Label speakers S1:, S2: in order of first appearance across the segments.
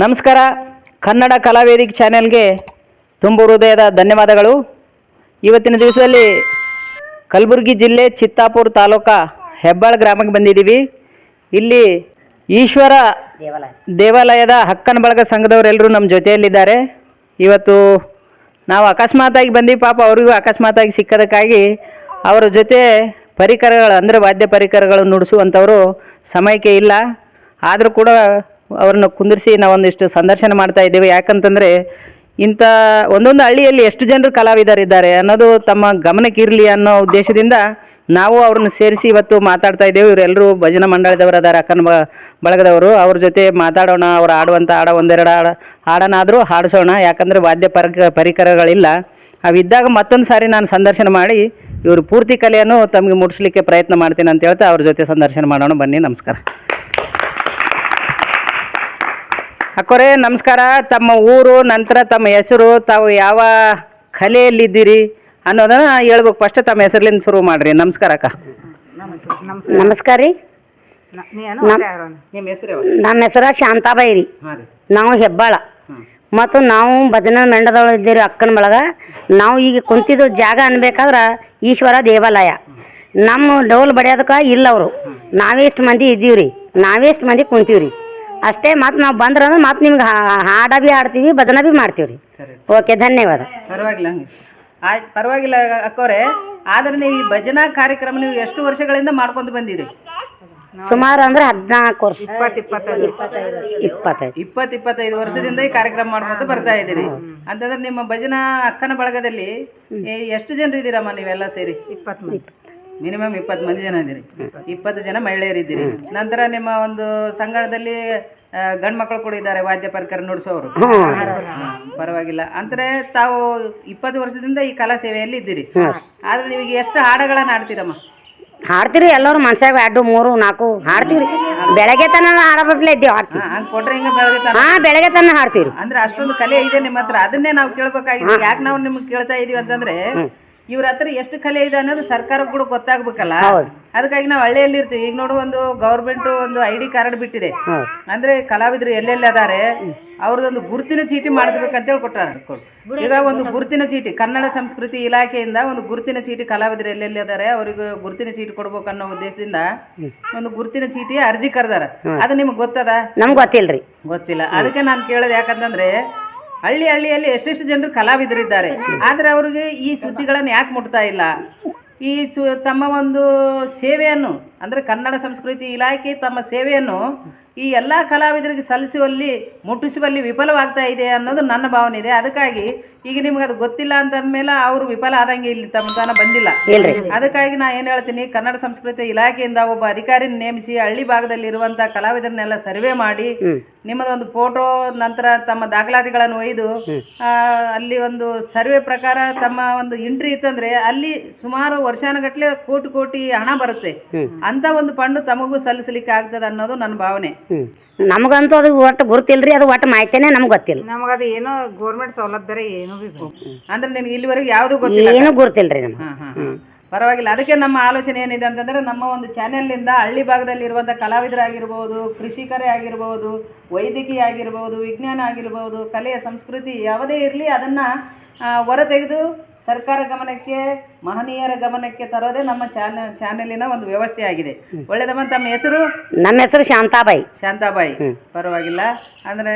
S1: ನಮಸ್ಕಾರ. ಕನ್ನಡ ಕಲಾವೇದಿಕೆ ಚಾನೆಲ್ಗೆ ತುಂಬ ಹೃದಯದ ಧನ್ಯವಾದಗಳು. ಇವತ್ತಿನ ದಿವಸದಲ್ಲಿ ಕಲಬುರಗಿ ಜಿಲ್ಲೆ ಚಿತ್ತಾಪುರ ತಾಲೂಕಾ ಹೆಬ್ಬಾಳ ಗ್ರಾಮಕ್ಕೆ ಬಂದಿದ್ದೀವಿ. ಇಲ್ಲಿ ಈಶ್ವರ ದೇವಾಲಯದ ಹಕ್ಕನ ಬಳಗ ಸಂಘದವರೆಲ್ಲರೂ ನಮ್ಮ ಜೊತೆಯಲ್ಲಿದ್ದಾರೆ. ಇವತ್ತು ನಾವು ಅಕಸ್ಮಾತಾಗಿ ಬಂದಿ ಪಾಪ ಅವರಿಗೂ ಅಕಸ್ಮಾತಾಗಿ ಸಿಕ್ಕದಕ್ಕಾಗಿ ಅವರ ಜೊತೆ ಪರಿಕರಗಳು ಅಂದರೆ ವಾದ್ಯ ಪರಿಕರಗಳು ನುಡಿಸುವಂಥವರು ಸಮಯಕ್ಕೆ ಇಲ್ಲ. ಆದರೂ ಕೂಡ ಅವ್ರನ್ನ ಕುಂದಿರಿಸಿ ನಾವೊಂದಿಷ್ಟು ಸಂದರ್ಶನ ಮಾಡ್ತಾ ಇದ್ದೇವೆ. ಯಾಕಂತಂದರೆ ಇಂಥ ಒಂದೊಂದು ಹಳ್ಳಿಯಲ್ಲಿ ಎಷ್ಟು ಜನರು ಕಲಾವಿದರಿದ್ದಾರೆ ಅನ್ನೋದು ತಮ್ಮ ಗಮನಕ್ಕಿರಲಿ ಅನ್ನೋ ಉದ್ದೇಶದಿಂದ ನಾವು ಅವ್ರನ್ನ ಸೇರಿಸಿ ಇವತ್ತು ಮಾತಾಡ್ತಾ ಇದ್ದೇವೆ. ಇವರೆಲ್ಲರೂ ಭಜನಾ ಮಂಡಳದವರು ಅದಾರ ಅಕ್ಕನ ಬಳಗದವರು. ಅವ್ರ ಜೊತೆ ಮಾತಾಡೋಣ, ಅವ್ರು ಆಡುವಂಥ ಹಾಡ, ಒಂದೆರಡು ಹಾಡ, ಹಾಡನಾದರೂ ಹಾಡಿಸೋಣ. ಯಾಕಂದರೆ ವಾದ್ಯ ಪರಿಕ, ಪರಿಕರಗಳಿಲ್ಲ. ಅವಿದ್ದಾಗ ಮತ್ತೊಂದು ಸಾರಿ ನಾನು ಸಂದರ್ಶನ ಮಾಡಿ ಇವರು ಪೂರ್ತಿ ಕಲೆಯನ್ನು ತಮಗೆ ಮುಟ್ಟಿಸ್ಲಿಕ್ಕೆ ಪ್ರಯತ್ನ ಮಾಡ್ತೀನಿ ಅಂತ ಹೇಳ್ತಾ ಅವ್ರ ಜೊತೆ ಸಂದರ್ಶನ ಮಾಡೋಣ. ಬನ್ನಿ, ನಮಸ್ಕಾರ. ಅಕ್ಕೋರೆ ನಮಸ್ಕಾರ. ತಮ್ಮ ಊರು ನಂತರ ತಮ್ಮ ಹೆಸರು ತಾವು ಯಾವ ಕಲೆಯಲ್ಲಿದ್ದೀರಿ ಅನ್ನೋದನ್ನ ಹೇಳ್ಬೇಕು. ಫಸ್ಟ್ ತಮ್ಮ ಹೆಸರ್ಲಿಂದ ಶುರು ಮಾಡ್ರಿ. ನಮಸ್ಕಾರ ಅಕ್ಕ.
S2: ನಮಸ್ಕಾರ. ರೀ.
S1: ನಿಮ್ಮ ಹೆಸರು
S2: ನಮ್ಮ ಹೆಸರ ಶಾಂತಾಬಾಯಿ ರೀ. ನಾವು ಹೆಬ್ಬಾಳ. ಮತ್ತು ನಾವು ಭಜನ ಮೆಂಡದೊಳಗೆ ಇದ್ದೀರಿ ಅಕ್ಕನ ಬಳಗ ನಾವು ಈಗ ಕುಂತಿದ್ದು ಜಾಗ ಅನ್ಬೇಕಾದ್ರೆ ಈಶ್ವರ ದೇವಾಲಯ. ನಮ್ಮ ಡೌಲ್ ಬಡಿಯೋದಕ್ಕೆ ಇಲ್ಲ ಅವರು. ನಾವೆಷ್ಟು ಮಂದಿ ಇದ್ದೀವಿ ರೀ ನಾವೆಷ್ಟು ಮಂದಿ ಕುಂತೀವಿ ರೀ ಅಷ್ಟೇ ಮತ್ತು ನಾವು ಬಂದ್ರೆ ಅಂದ್ರೆ ಮತ್ತು ನಿಮ್ಗೆ ಹಾಡ ಬಿ ಹಾಡ್ತೀವಿ ಭಜನ ಬಿ ಮಾಡ್ತೀವಿ ರೀ
S1: ಸರಿ
S2: ಓಕೆ ಧನ್ಯವಾದ.
S1: ಪರವಾಗಿಲ್ಲ ಆಯ್ತು ಪರವಾಗಿಲ್ಲ ಅಕ್ಕೋರೆ. ಆದ್ರೆ ನೀವು ಈ ಭಜನಾ ಕಾರ್ಯಕ್ರಮ ನೀವು ಎಷ್ಟು ವರ್ಷಗಳಿಂದ ಮಾಡ್ಕೊಂಡು ಬಂದಿರಿ?
S2: ಸುಮಾರು ಅಂದ್ರೆ ಹದಿನಾಲ್ಕು ವರ್ಷ. ಇಪ್ಪತ್ತೈದು.
S1: ಇಪ್ಪತ್ತು ಇಪ್ಪತ್ತೈದು ವರ್ಷದಿಂದ ಈ ಕಾರ್ಯಕ್ರಮ ಮಾಡ್ಕೊಂಡು ಬರ್ತಾ ಇದ್ದೀರಿ. ಅಂತಂದ್ರೆ ನಿಮ್ಮ ಭಜನಾ ಅಕ್ಕನ ಬಳಗದಲ್ಲಿ ಎಷ್ಟು ಜನರು ಇದ್ದೀರಮ್ಮ ನೀವೆಲ್ಲ ಸೇರಿ? ಮಿನಿಮಮ್ ಇಪ್ಪತ್ತು ಮಂದಿ ಜನ ಇದ್ದೀರಿ. ಇಪ್ಪತ್ತು ಜನ ಮಹಿಳೆಯರಿದ್ದೀರಿ. ನಂತರ ನಿಮ್ಮ ಒಂದು ಸಂಘದಲ್ಲಿ ಗಂಡ್ ಮಕ್ಕಳು ಕೂಡ ಇದ್ದಾರೆ ವಾದ್ಯ ಪರಿಕರ ನುಡಿಸೋರು ಪರವಾಗಿಲ್ಲ. ಅಂದ್ರೆ ತಾವು ಇಪ್ಪತ್ತು ವರ್ಷದಿಂದ ಈ ಕಲಾ ಸೇವೆಯಲ್ಲಿ ಇದ್ದೀರಿ. ಆದ್ರೆ ನಿಮಗೆ ಎಷ್ಟು ಹಾಡಗಳನ್ನ ಆಡ್ತೀರಮ್ಮ
S2: ಹಾಡ್ತೀರಿ ಎಲ್ಲರೂ ಮನ್ಸಾಗ ಎರಡು ಮೂರು ನಾಲ್ಕು ಹಾಡ್ತೀರಿ. ಬೆಳಗ್ಗೆ ತನ ಹಾಡಬಟ್ಲೆ ಇದ್ದೀವಿ ಹಾಡ್ತೀವಿ.
S1: ಹಾ, ಹಂಗ್ ಕೊಟ್ರೆ ಹಿಂಗ ಬೆಳಗ್ಗೆ
S2: ಹಾ ಬೆಳಗ್ಗೆ ತನ ಹಾಡ್ತೀರಿ.
S1: ಅಂದ್ರೆ ಅಷ್ಟೊಂದು ಕಲೆ ಇದೆ ನಿಮ್ಮ ಹತ್ರ. ಅದನ್ನೇ ನಾವು ಕೇಳ್ಬೇಕಾಗಿತ್ತು. ಯಾಕೆ ನಾವು ನಿಮ್ಗೆ ಕೇಳ್ತಾ ಇದೀವಿ ಅಂತಂದ್ರೆ ಇವ್ರ ಹತ್ರ ಎಷ್ಟು ಕಲೆ ಇದೆ ಅನ್ನೋದು ಸರ್ಕಾರ ಕೂಡ ಗೊತ್ತಾಗ್ಬೇಕಲ್ಲ? ಅದಕ್ಕಾಗಿ ನಾವು ಹಳ್ಳಿಯಲ್ಲಿ ಇರ್ತೀವಿ. ಈಗ ನೋಡು ಒಂದು ಗೌರ್ಮೆಂಟ್ ಒಂದು ಐ ಡಿ ಕಾರ್ಡ್ ಬಿಟ್ಟಿದೆ. ಅಂದ್ರೆ ಕಲಾವಿದರು ಎಲ್ಲೆಲ್ಲಿ ಅದಾರೆ? ಅವ್ರದ್ದೊಂದು ಗುರುತಿನ ಚೀಟಿ ಮಾಡಿಸ್ಬೇಕಂತ ಹೇಳಿ ಕೊಟ್ಟಾರ ಈಗ ಒಂದು ಗುರುತಿನ ಚೀಟಿ ಕನ್ನಡ ಸಂಸ್ಕೃತಿ ಇಲಾಖೆಯಿಂದ ಒಂದು ಗುರುತಿನ ಚೀಟಿ ಕಲಾವಿದರು ಎಲ್ಲೆಲ್ಲಿ ಅದಾರೆ? ಅವ್ರಿಗೆ ಗುರುತಿನ ಚೀಟಿ ಕೊಡ್ಬೇಕು ಅನ್ನೋ ಉದ್ದೇಶದಿಂದ ಒಂದು ಗುರುತಿನ ಚೀಟಿ ಅರ್ಜಿ ಕರೆದಾರ. ಅದು ನಿಮ್ಗೆ ಗೊತ್ತದ?
S2: ನಮ್ಗೆ ಗೊತ್ತಿಲ್ರಿ.
S1: ಗೊತ್ತಿಲ್ಲ. ಅದಕ್ಕೆ ನಾನು ಕೇಳೋದು ಯಾಕಂತಂದ್ರೆ ಹಳ್ಳಿ ಹಳ್ಳಿಯಲ್ಲಿ ಎಷ್ಟೆಷ್ಟು ಜನರು ಕಲಾವಿದರಿದ್ದಾರೆ. ಆದರೆ ಅವರಿಗೆ ಈ ಸುದ್ದಿಗಳನ್ನು ಯಾಕೆ ಮುಟ್ತಾ ಇಲ್ಲ? ಈ ತಮ್ಮ ಒಂದು ಸೇವೆಯನ್ನು, ಅಂದರೆ ಕನ್ನಡ ಸಂಸ್ಕೃತಿ ಇಲಾಖೆ ತಮ್ಮ ಸೇವೆಯನ್ನು ಈ ಎಲ್ಲ ಕಲಾವಿದರಿಗೆ ಸಲ್ಲಿಸುವಲ್ಲಿ ಮುಟ್ಟಿಸುವಲ್ಲಿ ವಿಫಲವಾಗ್ತಾ ಇದೆ ಅನ್ನೋದು ನನ್ನ ಭಾವನೆ ಇದೆ. ಅದಕ್ಕಾಗಿ ಈಗ ನಿಮ್ಗೆ ಅದು ಗೊತ್ತಿಲ್ಲ ಅಂತ ಅಂದಮೇಲೆ ಅವರು ವಿಫಲ ಆದಂಗೆ ಇಲ್ಲಿ ತಮ್ಮ ತನ ಬಂದಿಲ್ಲ. ಅದಕ್ಕಾಗಿ ನಾ ಏನು ಹೇಳ್ತೀನಿ ಕನ್ನಡ ಸಂಸ್ಕೃತಿ ಇಲಾಖೆಯಿಂದ ಒಬ್ಬ ಅಧಿಕಾರಿ ನೇಮಿಸಿ ಹಳ್ಳಿ ಭಾಗದಲ್ಲಿ ಇರುವಂತ ಕಲಾವಿದರನ್ನೆಲ್ಲ ಸರ್ವೆ ಮಾಡಿ ನಿಮ್ಮದೊಂದು ಫೋಟೋ ನಂತರ ತಮ್ಮ ದಾಖಲಾತಿಗಳನ್ನು ಒಯ್ದು ಅಲ್ಲಿ ಒಂದು ಸರ್ವೆ ಪ್ರಕಾರ ತಮ್ಮ ಒಂದು ಎಂಟ್ರಿ ಇತ್ತಂದ್ರೆ ಅಲ್ಲಿ ಸುಮಾರು ವರ್ಷಾನುಗಟ್ಲೆ ಕೋಟಿ ಕೋಟಿ ಹಣ ಬರುತ್ತೆ. ಅಂತ ಒಂದು ಫಂಡ್ ತಮಗೂ ಸಲ್ಲಿಸಲಿಕ್ಕೆ ಆಗ್ತದೆ ಅನ್ನೋದು ನನ್ನ ಭಾವನೆ.
S2: ನಮಗಂತೂ ಅದು ಒಟ್ಟು ಗುರುತಿಲ್ರಿ ಅದು ಒಟ್ಟು ಮಾಹಿತಿನೇ ನಮ್ಗೆ ಗೊತ್ತಿಲ್ಲ.
S3: ನಮಗದು ಏನೋ ಗೋರ್ಮೆಂಟ್ ಸೌಲಭ್ಯ ಏನೂ ಬಿ
S1: ಅಂದ್ರೆ ನಿನ್ಗೆ ಇಲ್ಲಿವರೆಗೆ ಯಾವುದು ಗೊತ್ತಿಲ್ಲ
S2: ಏನೂ ಗುರುತಿಲ್ರಿ ನಮ್ಗೆ.
S1: ಹಾ, ಹಾ, ಹಾ. ಪರವಾಗಿಲ್ಲ ಅದಕ್ಕೆ ನಮ್ಮ ಆಲೋಚನೆ ಏನಿದೆ ಅಂತಂದ್ರೆ ನಮ್ಮ ಒಂದು ಚಾನೆಲ್ನಿಂದ ಹಳ್ಳಿ ಭಾಗದಲ್ಲಿ ಇರುವಂಥ ಕಲಾವಿದರಾಗಿರ್ಬೋದು ಕೃಷಿಕರೇ ಆಗಿರ್ಬೋದು ವೈದ್ಯಕೀಯ ಆಗಿರ್ಬೋದು ವಿಜ್ಞಾನ ಆಗಿರ್ಬೋದು ಕಲೆಯ ಸಂಸ್ಕೃತಿ ಯಾವುದೇ ಇರಲಿ ಅದನ್ನ ಆ, ಹೊರತೆಗೆದು ಸರ್ಕಾರ ಗಮನಕ್ಕೆ ಮಹನೀಯರ ಗಮನಕ್ಕೆ ತರೋದೇ ನಮ್ಮ ಚಾನೆಲ್ ಚಾನೆಲಿನ ಒಂದು ವ್ಯವಸ್ಥೆ ಆಗಿದೆ. ಒಳ್ಳೇದಮ್ಮ ತಮ್ಮ ಹೆಸರು?
S2: ನಮ್ಮ ಹೆಸರು ಶಾಂತಾಬಾಯಿ.
S1: ಶಾಂತಾಬಾಯಿ. ಪರವಾಗಿಲ್ಲ. ಅಂದ್ರೆ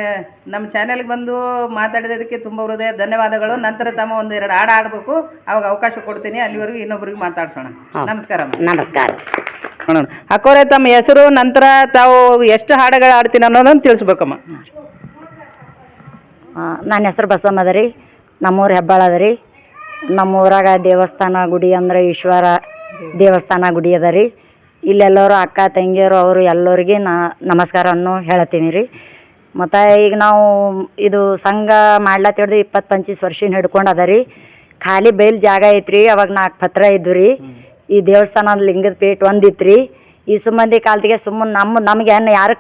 S1: ನಮ್ಮ ಚಾನೆಲ್ಗೆ ಬಂದು ಮಾತಾಡಿದಕ್ಕೆ ತುಂಬ ಹೃದಯ ಧನ್ಯವಾದಗಳು. ನಂತರ ತಮ್ಮ ಒಂದು ಎರಡು ಹಾಡು ಆಡಬೇಕು ಅವಾಗ ಅವಕಾಶ ಕೊಡ್ತೀನಿ. ಅಲ್ಲಿವರೆಗೂ ಇನ್ನೊಬ್ಬರಿಗೆ ಮಾತಾಡ್ಸೋಣ. ನಮಸ್ಕಾರ
S2: ನಮಸ್ಕಾರ.
S1: ಅಕ್ಕೋರೆ ತಮ್ಮ ಹೆಸರು ನಂತರ ತಾವು ಎಷ್ಟು ಹಾಡುಗಳು ಆಡ್ತೀನಿ ಅನ್ನೋದನ್ನು ತಿಳಿಸ್ಬೇಕಮ್ಮ.
S2: ನನ್ನ ಹೆಸರು ಬಸವಮ್ಮ ಅದ ರೀ ನಮ್ಮೂರು ಹೆಬ್ಬಾಳ ಅದ ರೀ ನಮ್ಮ ಊರಾಗ ದೇವಸ್ಥಾನ ಗುಡಿ ಅಂದ್ರೆ ಈಶ್ವರ ದೇವಸ್ಥಾನ ಗುಡಿ ಅದ ರೀ. ಇಲ್ಲೆಲ್ಲರೂ ಅಕ್ಕ, ತಂಗಿಯರು, ಅವರು ಎಲ್ಲರಿಗೆ ನಾ ನಮಸ್ಕಾರವನ್ನು ಹೇಳತ್ತೀನಿ ರೀ. ಮತ್ತು ಈಗ ನಾವು ಇದು ಸಂಘ ಮಾಡ್ಲತ್ತಿಡ್ದು ಇಪ್ಪತ್ತು ಪಂಚೀಸ್ ವರ್ಷಿನ ಹಿಡ್ಕೊಂಡು ಅದ ರೀ. ಖಾಲಿ ಬೈಲ್ ಜಾಗ ಐತ್ರಿ, ಅವಾಗ ನಾಲ್ಕು ಪತ್ರ ಇದ್ದು ರೀ. ಈ ದೇವಸ್ಥಾನದ ಲಿಂಗದ ಪೇಟ್ ಒಂದಿತ್ತು ರೀ. ಈ ಸುಮ್ಮಂದಿ ಕಾಲದಿಗೆ ಸುಮ್ಮನೆ ನಮ್ಮ, ನಮಗೆ ಏನು ಯಾರು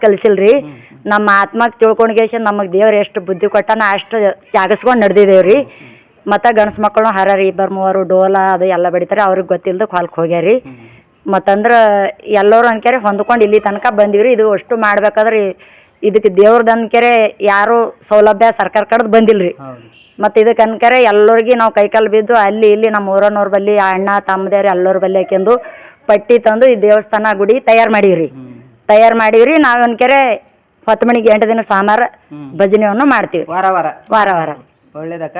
S2: ರೀ. ನಮ್ಮ ಆತ್ಮಕ್ಕೆ ತಿಳ್ಕೊಂಡ್ಗೇಶ ನಮಗೆ ದೇವ್ರು ಎಷ್ಟು ಬುದ್ಧಿ ಕೊಟ್ಟಾನ ಅಷ್ಟು ಜಾಗಸ್ಕೊಂಡು ನಡೆದಿದ್ದೇವೆ ರೀ. ಮತ್ತು ಗಂಡ್ಸು ಮಕ್ಕಳು ಹರರಿ ಇಬ್ಬರು ಮೂವರು ಡೋಲ ಅದು ಎಲ್ಲ ಬಡಿತಾರೆ ಅವ್ರಿಗೆ ಗೊತ್ತಿಲ್ದ ಹೊಲಕ್ಕೆ ಹೋಗ್ಯಾರಿ. ಮತ್ತಂದ್ರೆ ಎಲ್ಲರೂ ಅನ್ಕೆರೆ ಹೊಂದ್ಕೊಂಡು ಇಲ್ಲಿ ತನಕ ಬಂದಿವ್ರಿ. ಇದು ಅಷ್ಟು ಮಾಡ್ಬೇಕಾದ್ರೆ ಇದಕ್ಕೆ ದೇವ್ರದ್ದು ಅನ್ಕೆರೆ ಯಾರು ಸೌಲಭ್ಯ ಸರ್ಕಾರ ಕಡೆದು ಬಂದಿಲ್ರಿ. ಮತ್ತೆ ಇದಕ್ಕೆ ಅನ್ಕರೆ ಎಲ್ಲರಿಗೆ ನಾವು ಕೈಕಾಲು ಬಿದ್ದು ಅಲ್ಲಿ ಇಲ್ಲಿ ನಮ್ಮ ಊರನವ್ರ ಬಲ್ಲಿ ಅಣ್ಣ ತಮ್ಮದೇವ್ರು ಎಲ್ಲರ ಬಲ್ಲಿ ಹಾಕೆಂದು ಪಟ್ಟಿ ತಂದು ಈ ದೇವಸ್ಥಾನ ಗುಡಿ ತಯಾರು ಮಾಡೀವ್ರಿ. ತಯಾರು ಮಾಡೀವ್ರಿ. ನಾವು ಅನ್ಕರೆ ಹೊತ್ತು ಮಣಿಗೆ ಎಂಟು ದಿನ
S1: ಸಾಮಾರ.
S2: ಭಜನೆಯನ್ನು ಮಾಡ್ತೀವಿ.
S1: ವಾರ ವಾರ.
S2: ವಾರ ವಾರ.
S1: ಒಳ್ಳೇದಕ್ಕ.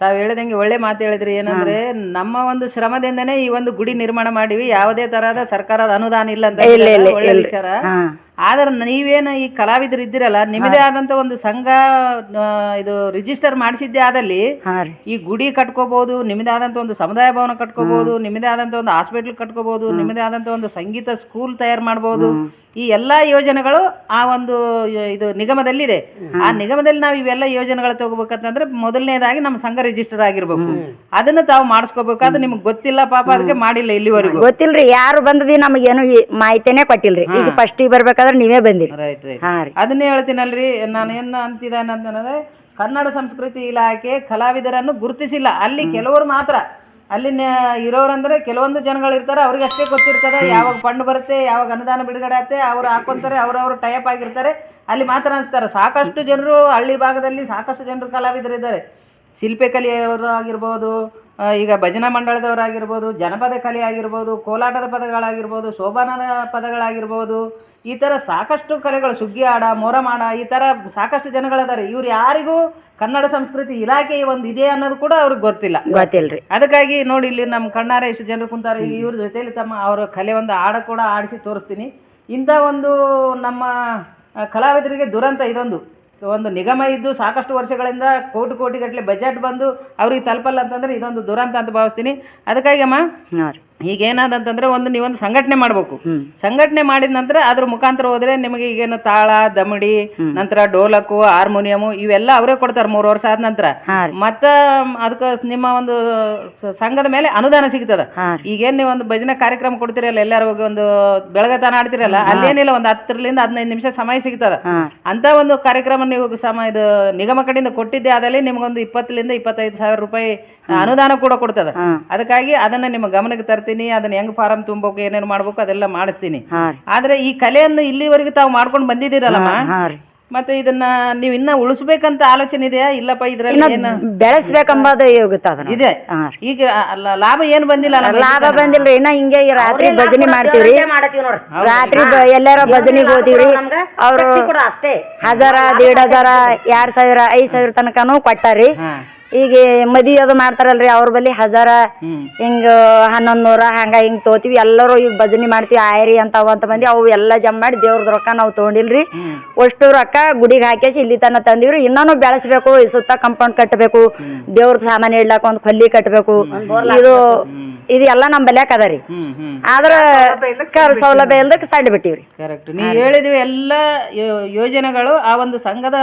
S1: ತಾವ್ ಹೇಳಿದಂಗೆ ಒಳ್ಳೆ ಮಾತು ಹೇಳಿದ್ರಿ. ಏನಂದ್ರೆ ನಮ್ಮ ಒಂದು ಶ್ರಮದಿಂದನೇ ಈ ಒಂದು ಗುಡಿ ನಿರ್ಮಾಣ ಮಾಡಿವಿ. ಯಾವುದೇ ತರಹದ ಸರ್ಕಾರದ ಅನುದಾನ ಇಲ್ಲ ಅಂತ
S2: ಇಲ್ಲ ಇಲ್ಲ
S1: ಹೇಳಿದ್ರೆ ಒಳ್ಳೆ
S2: ಇಲ್ಲ.
S1: ವಿಚಾರ.
S2: ಹಾ.
S1: ಆದ್ರೆ ನೀವೇನು ಈ ಕಲಾವಿದರು ಇದ್ದೀರಲ್ಲ ನಿಮ್ಮದೇ ಆದಂತ ಒಂದು ಸಂಘ ಆ, ಇದು ರಿಜಿಸ್ಟರ್ ಮಾಡಿಸಿದ್ದೆ ಆದಲ್ಲಿ ಈ ಗುಡಿ ಕಟ್ಕೋಬಹುದು ನಿಮ್ಮದೇ ಆದಂತ ಒಂದು ಸಮುದಾಯ ಭವನ ಕಟ್ಕೋಬಹುದು ನಿಮ್ಮದೇ ಆದಂತ ಒಂದು ಹಾಸ್ಪಿಟಲ್ ಕಟ್ಕೋಬಹುದು ನಿಮ್ಮದೇ ಆದಂತ ಒಂದು ಸಂಗೀತ ಸ್ಕೂಲ್ ತಯಾರು ಮಾಡಬಹುದು ಈ ಎಲ್ಲಾ ಯೋಜನೆಗಳು ಆ ಒಂದು ಇದು ನಿಗಮದಲ್ಲಿದೆ. ಆ ನಿಗಮದಲ್ಲಿ ನಾವು ಇವೆಲ್ಲ ಯೋಜನೆಗಳು ತಗೋಬೇಕಂತಂದ್ರೆ ಮೊದಲನೇದಾಗಿ ನಮ್ಮ ಸಂಘ ರಿಜಿಸ್ಟರ್ ಆಗಿರ್ಬೇಕು. ಅದನ್ನ ತಾವು ಮಾಡಿಸ್ಕೋಬೇಕು ಅದು ನಿಮ್ಗೆ ಗೊತ್ತಿಲ್ಲ ಪಾಪ ಅದಕ್ಕೆ ಮಾಡಿಲ್ಲ ಇಲ್ಲಿವರೆಗೂ.
S2: ಗೊತ್ತಿಲ್ರಿ ಯಾರು ಬಂದದಿ ನಮಗೇನು ಈ ಮಾಹಿತಿನೇ ಕೊಟ್ಟಿಲ್ರಿ. ಈಗ ಫಸ್ಟಿಗೆ ಬರ್ಬೇಕಾದ್ರೆ ನೀವೇ ಬಂದಿರಿ.
S1: Right right.
S2: ಹಾಂ ರೀ.
S1: ಅದನ್ನೇ ಹೇಳ್ತೀನಲ್ರಿ ನಾನು ಏನು ಅಂತಿದ್ದಾನೆ ಅಂತಂದ್ರೆ ಕನ್ನಡ ಸಂಸ್ಕೃತಿ ಇಲಾಖೆ ಕಲಾವಿದರನ್ನು ಗುರುತಿಸಿಲ್ಲ. ಅಲ್ಲಿ ಕೆಲವರು ಮಾತ್ರ ಅಲ್ಲಿ ಇರೋರಂದ್ರೆ ಕೆಲವೊಂದು ಜನಗಳು ಇರ್ತಾರೆ ಅವ್ರಿಗೆ ಅಷ್ಟೇ ಗೊತ್ತಿರ್ತದೆ ಯಾವಾಗ ಫಂಡ್ ಬರುತ್ತೆ ಯಾವಾಗ ಅನುದಾನ ಬಿಡುಗಡೆ ಆಗುತ್ತೆ ಅವ್ರು ಹಾಕೊಂತಾರೆ ಅವ್ರವ್ರು ಟೈಪ್ ಆಗಿರ್ತಾರೆ. ಅಲ್ಲಿ ಮಾತ್ರ ಅನಿಸ್ತಾರೆ. ಸಾಕಷ್ಟು ಜನರು ಹಳ್ಳಿ ಭಾಗದಲ್ಲಿ ಸಾಕಷ್ಟು ಜನರು ಕಲಾವಿದರಿದ್ದಾರೆ. ಶಿಲ್ಪೆ ಕಲಿಯವರು ಆಗಿರ್ಬೋದು ಈಗ ಭಜನಾ ಮಂಡಳದವರಾಗಿರ್ಬೋದು ಜನಪದ ಕಲೆ ಆಗಿರ್ಬೋದು ಕೋಲಾಟದ ಪದಗಳಾಗಿರ್ಬೋದು ಶೋಭಾನದ ಪದಗಳಾಗಿರ್ಬೋದು ಈ ಥರ ಸಾಕಷ್ಟು ಕಲೆಗಳು ಸುಗ್ಗಿ ಆಡ ಮೊರಮಾಡ ಈ ಥರ ಸಾಕಷ್ಟು ಜನಗಳಿದ್ದಾರೆ ಇವ್ರು ಯಾರಿಗೂ ಕನ್ನಡ ಸಂಸ್ಕೃತಿ ಇಲಾಖೆ ಒಂದು ಇದೆ ಅನ್ನೋದು ಕೂಡ ಅವ್ರಿಗೆ ಗೊತ್ತಿಲ್ಲ.
S2: ಗೊತ್ತಿಲ್ರಿ.
S1: ಅದಕ್ಕಾಗಿ ನೋಡಿ ಇಲ್ಲಿ ನಮ್ಮ ಕಣ್ಣಾರೆ ಎಷ್ಟು ಜನರು ಕುಂತಾರೆ. ಇವ್ರ ಜೊತೆಯಲ್ಲಿ ತಮ್ಮ ಅವರ ಕಲೆ ಒಂದು ಆಡ ಕೂಡ ಆಡಿಸಿ ತೋರಿಸ್ತೀನಿ. ಇಂಥ ಒಂದು ನಮ್ಮ ಕಲಾವಿದರಿಗೆ ದುರಂತ ಇದೊಂದು. ಒಂದು ನಿಗಮ ಇದ್ದು ಸಾಕಷ್ಟು ವರ್ಷಗಳಿಂದ ಕೋಟಿ ಕೋಟಿಗಟ್ಟಲೆ ಬಜೆಟ್ ಬಂದು ಅವ್ರಿಗೆ ತಲುಪಲ್ಲ ಅಂತಂದ್ರೆ ಇದೊಂದು ದುರಂತ ಅಂತ ಭಾವಿಸ್ತೀನಿ. ಅದಕ್ಕಾಗಿ ಅಮ್ಮ,
S2: ಹಾಂ ರೀ.
S1: ಈಗ ಏನಾದಂತಂದ್ರೆ ಒಂದು ನೀವೊಂದು ಸಂಘಟನೆ ಮಾಡಬೇಕು. ಸಂಘಟನೆ ಮಾಡಿದ ನಂತರ ಅದ್ರ ಮುಖಾಂತರ ಹೋದ್ರೆ ನಿಮಗೆ ಈಗೇನು ತಾಳ ದಮಡಿ ನಂತರ ಡೋಲಕು ಹಾರ್ಮೋನಿಯಂ ಇವೆಲ್ಲ ಅವರೇ ಕೊಡ್ತಾರೆ ಮೂರು ವರ್ಷ ಆದ ನಂತರ. ಮತ್ತ ಅದಕ್ಕೆ ನಿಮ್ಮ ಒಂದು ಸಂಘದ ಮೇಲೆ ಅನುದಾನ ಸಿಗ್ತದ. ಈಗೇನ್ ನೀವು ಒಂದು ಭಜನೆ ಕಾರ್ಯಕ್ರಮ ಕೊಡ್ತಿರಲ್ಲ ಎಲ್ಲಾರು ಹೋಗಿ ಒಂದು ಬೆಳಗತನ ಆಡ್ತಿರಲ್ಲ ಅಲ್ಲೇನಿಲ್ಲ ಒಂದು ಹತ್ತರಿಂದ ಹದಿನೈದು ನಿಮಿಷ ಸಮಯ ಸಿಗ್ತದ. ಅಂತ ಒಂದು ಕಾರ್ಯಕ್ರಮ ನೀವು ಸಮ ಇದು ನಿಗಮ ಕಡೆಯಿಂದ ಕೊಟ್ಟಿದ್ದೆ ಆದಲ್ಲಿ ನಿಮ್ಗೊಂದು ಇಪ್ಪತ್ತರಿಂದ ಇಪ್ಪತ್ತೈದು ಸಾವಿರ ರೂಪಾಯಿ ಅನುದಾನ ಕೂಡ ಕೊಡ್ತದ. ಅದಕ್ಕಾಗಿ ಅದನ್ನ ನಿಮ್ಮ ಗಮನಕ್ಕೆ ತರ್ತೀನಿ ಅದನ್ನ ಹೆಂಗ್ ಫಾರಂ ತುಂಬಬೇಕು ಏನೇನು ಮಾಡ್ಬೇಕು ಅದೆಲ್ಲ ಮಾಡಿಸ್ತೀನಿ. ಆದ್ರೆ ಈ ಕಲೆಯನ್ನು ಇಲ್ಲಿವರೆಗೆ ತಾವು ಮಾಡ್ಕೊಂಡು ಬಂದಿದ್ದೀರಲ್ಲಮ್ಮ?
S2: ಹಾಂ
S1: ಮತ್ತೆ ಇದನ್ನ ನೀವು ಇನ್ನ ಉಳಿಸ್ಬೇಕಂತ ಆಲೋಚನೆ ಇದೆಯಾ? ಇಲ್ಲಪ್ಪ ಇದ್ರಲ್ಲಿ
S2: ಬೆಳೆಸ್ಬೇಕಂಬದು
S1: ಇದೆ? ಈಗ ಅಲ್ಲ ಲಾಭ ಏನ್ ಬಂದಿಲ್ಲ
S2: ಲಾಭ ಬಂದಿಲ್ಲ ಇನ್ನ ಹಿಂಗೆ ರಾತ್ರಿ ಭಜನೆ ಮಾಡ್ತೀವ್ರಿ ರಾತ್ರಿ ಎಲ್ಲಾರ ಭಜನೆಗೆ ಹೋದಿವ್ರಿ ಅವರು ಹಜಾರ ದೇಡ್ ಹಜಾರ ಎರಡ್ ಸಾವಿರ ಐದ್ ಸಾವಿರ ತನಕನೂ ಕೊಟ್ಟಾರಿ.
S1: ಹಾ.
S2: ಈಗ ಮದಿ ಅದು ಮಾಡ್ತಾರಲ್ರಿ ಅವ್ರ ಬಲ್ಲಿ ಹಜಾರ ಹಿಂಗ ಹನ್ನೊಂದು ನೂರ ಹಂಗ ಹಿಂಗ್ ತೋತೀವಿ. ಎಲ್ಲರೂ ಈಗ ಭಜನಿ ಮಾಡ್ತೀವಿ ಆಯ್ರಿ ಅಂತಾವ ಅಂತ ಬಂದಿ ಅವು ಎಲ್ಲ ಜಮ್ ಮಾಡಿ ದೇವ್ರದ್ ರೊಕ್ಕ ನಾವು ತಗೊಂಡಿಲ್ರಿ. ಅಷ್ಟು ರೊಕ್ಕ ಗುಡಿಗೆ ಹಾಕೇಸಿ ಇಲ್ಲಿ ತನ ತಂದಿವ್ರಿ. ಇನ್ನೂ ಬೆಳೆಸ್ಬೇಕು ಈ ಸುತ್ತ ಕಂಪೌಂಡ್ ಕಟ್ಟಬೇಕು ದೇವ್ರ ಸಾಮಾನು ಇಡ್ಲಾಕ ಒಂದ್ ಕೊಲ್ಲಿ ಕಟ್ಟಬೇಕು ಇದು ಇದು ಎಲ್ಲ ನಮ್ ಬಲ್ಯಾಕ ಅದ ರೀ.
S1: ಹ್ಮ್ ಹ್ಮ್.
S2: ಆದ್ರ ಕರ್ ಸೌಲಭ್ಯ ಇಲ್ದಕ್ಕೆ ಸಡ್ ಬಿಟ್ಟಿವ್ರಿ.
S1: ಕರೆಕ್ಟ್ ನೀವು ಹೇಳಿದ್ವಿ ಎಲ್ಲ ಯೋಜನೆಗಳು ಆ ಒಂದು ಸಂಘದ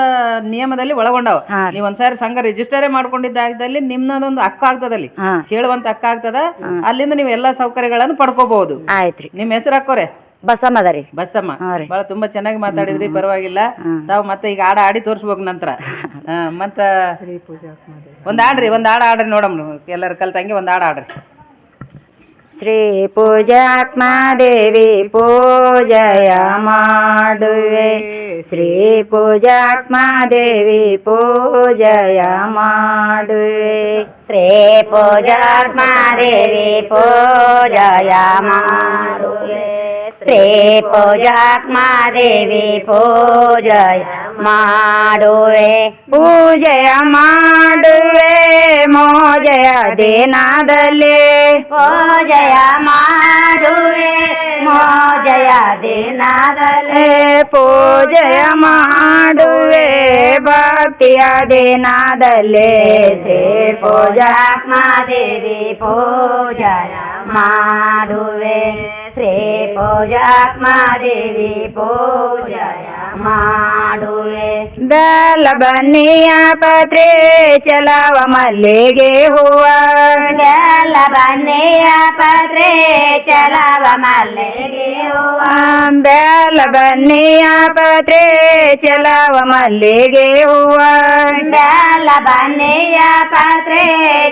S1: ನಿಯಮದಲ್ಲಿ ಒಳಗೊಂಡವ.
S2: ನೀ
S1: ನೀವು ಒಂದ್ಸಾರಿ ಸಂಘ ರಿಜಿಸ್ಟರೇ ಮಾಡ್ಕೊಂಡಿದ್ದಾಗದಲ್ಲಿ ನಿಮ್ನದೊಂದು ಅಕ್ಕ ಆಗ್ತದಲ್ಲಿ.
S2: ಅಲ್ಲಿ
S1: ಕೇಳುವಂತ ಅಕ್ಕ ಆಗ್ತದ. ಅಲ್ಲಿಂದ ನೀವು ಎಲ್ಲಾ ಸೌಕರ್ಯಗಳನ್ನು ಪಡ್ಕೋಬಹುದು.
S2: ಆಯ್ತ್ರಿ.
S1: ನಿಮ್ಮ ಹೆಸರು ಹಾಕೋರೆ?
S2: ಬಸಮ್ಮ ರೀ.
S1: ಬಸ್ಸಮ್ಮ
S2: ಹಾ ರೀ.
S1: ಬಹಳ ತುಂಬಾ ಚೆನ್ನಾಗಿ ಮಾತಾಡಿದ್ರಿ ಪರವಾಗಿಲ್ಲ.
S2: ಹ್ಮ್.
S1: ತಾವು ಮತ್ತೆ ಈಗ ಆಡ ಆಡಿ ತೋರಿಸ್ಬೇಕು ನಂತರ. ಹಾ, ಮತ್ತ ಒಂದ್ ಆಡ್ರಿ ಒಂದ್ ಆಡ ಆಡ್ರಿ ನೋಡಮ್ ಎಲ್ಲರೂ ಕಲ್ತಂಗೆ ಒಂದ್ ಆಡ ಆಡ್ರಿ
S2: ಶ್ರೀ ಪೂಜಾತ್ಮಾದೇವಿ ಪೂಜಯ ಮಾಡುವೆ श्रीपूजात्मा देवी पूजया माड त्री पूजात्मादेवी पूजया माडु त्री पूजात्मादेवी पूजया ಮಾಡುವೆ ಪೂಜಯ ಮಾಡುವೆ ಮೋಜಯ ದಿನದಲ್ಲಿ. ಪೂಜಯ ಮಾಡುವೆ ಮೋಜಯ ದಿನದಲ್ಲಿ. ಪೂಜಯ ಮಾಡುವೆ ಭಕ್ತಿಯ ದಿನದಲ್ಲಿ. ಶ್ರೀ ಪೂಜಾತ್ಮಾದೇವಿ ಪೂಜಯ ಮಾಡುವೆ. ಶ್ರೀ ಪೂಜಾತ್ಮಾದೇವಿ ಪೂಜಯ ಮಾಡುವೆ. ಬೆಲ್ಲ ಬನ್ನಿಯ ಪತ್ರೆ ಚಲವ ಮಲ್ಲಿಗೆ ಹೂವ ಬೆಲ್ಲ ಬನ್ನಿಯ ಪತ್ರೆ ಚಲವ ಮಲ್ಲಿಗೆ ಹೂವ ಬೆಲ್ಲ ಬನ್ನಿಯ ಪತ್ರೆ ಚಲವ ಮಲ್ಲಿಗೆ ಹೂವ ಬೆಲ್ಲ ಬನ್ನಿಯ ಪತ್ರೆ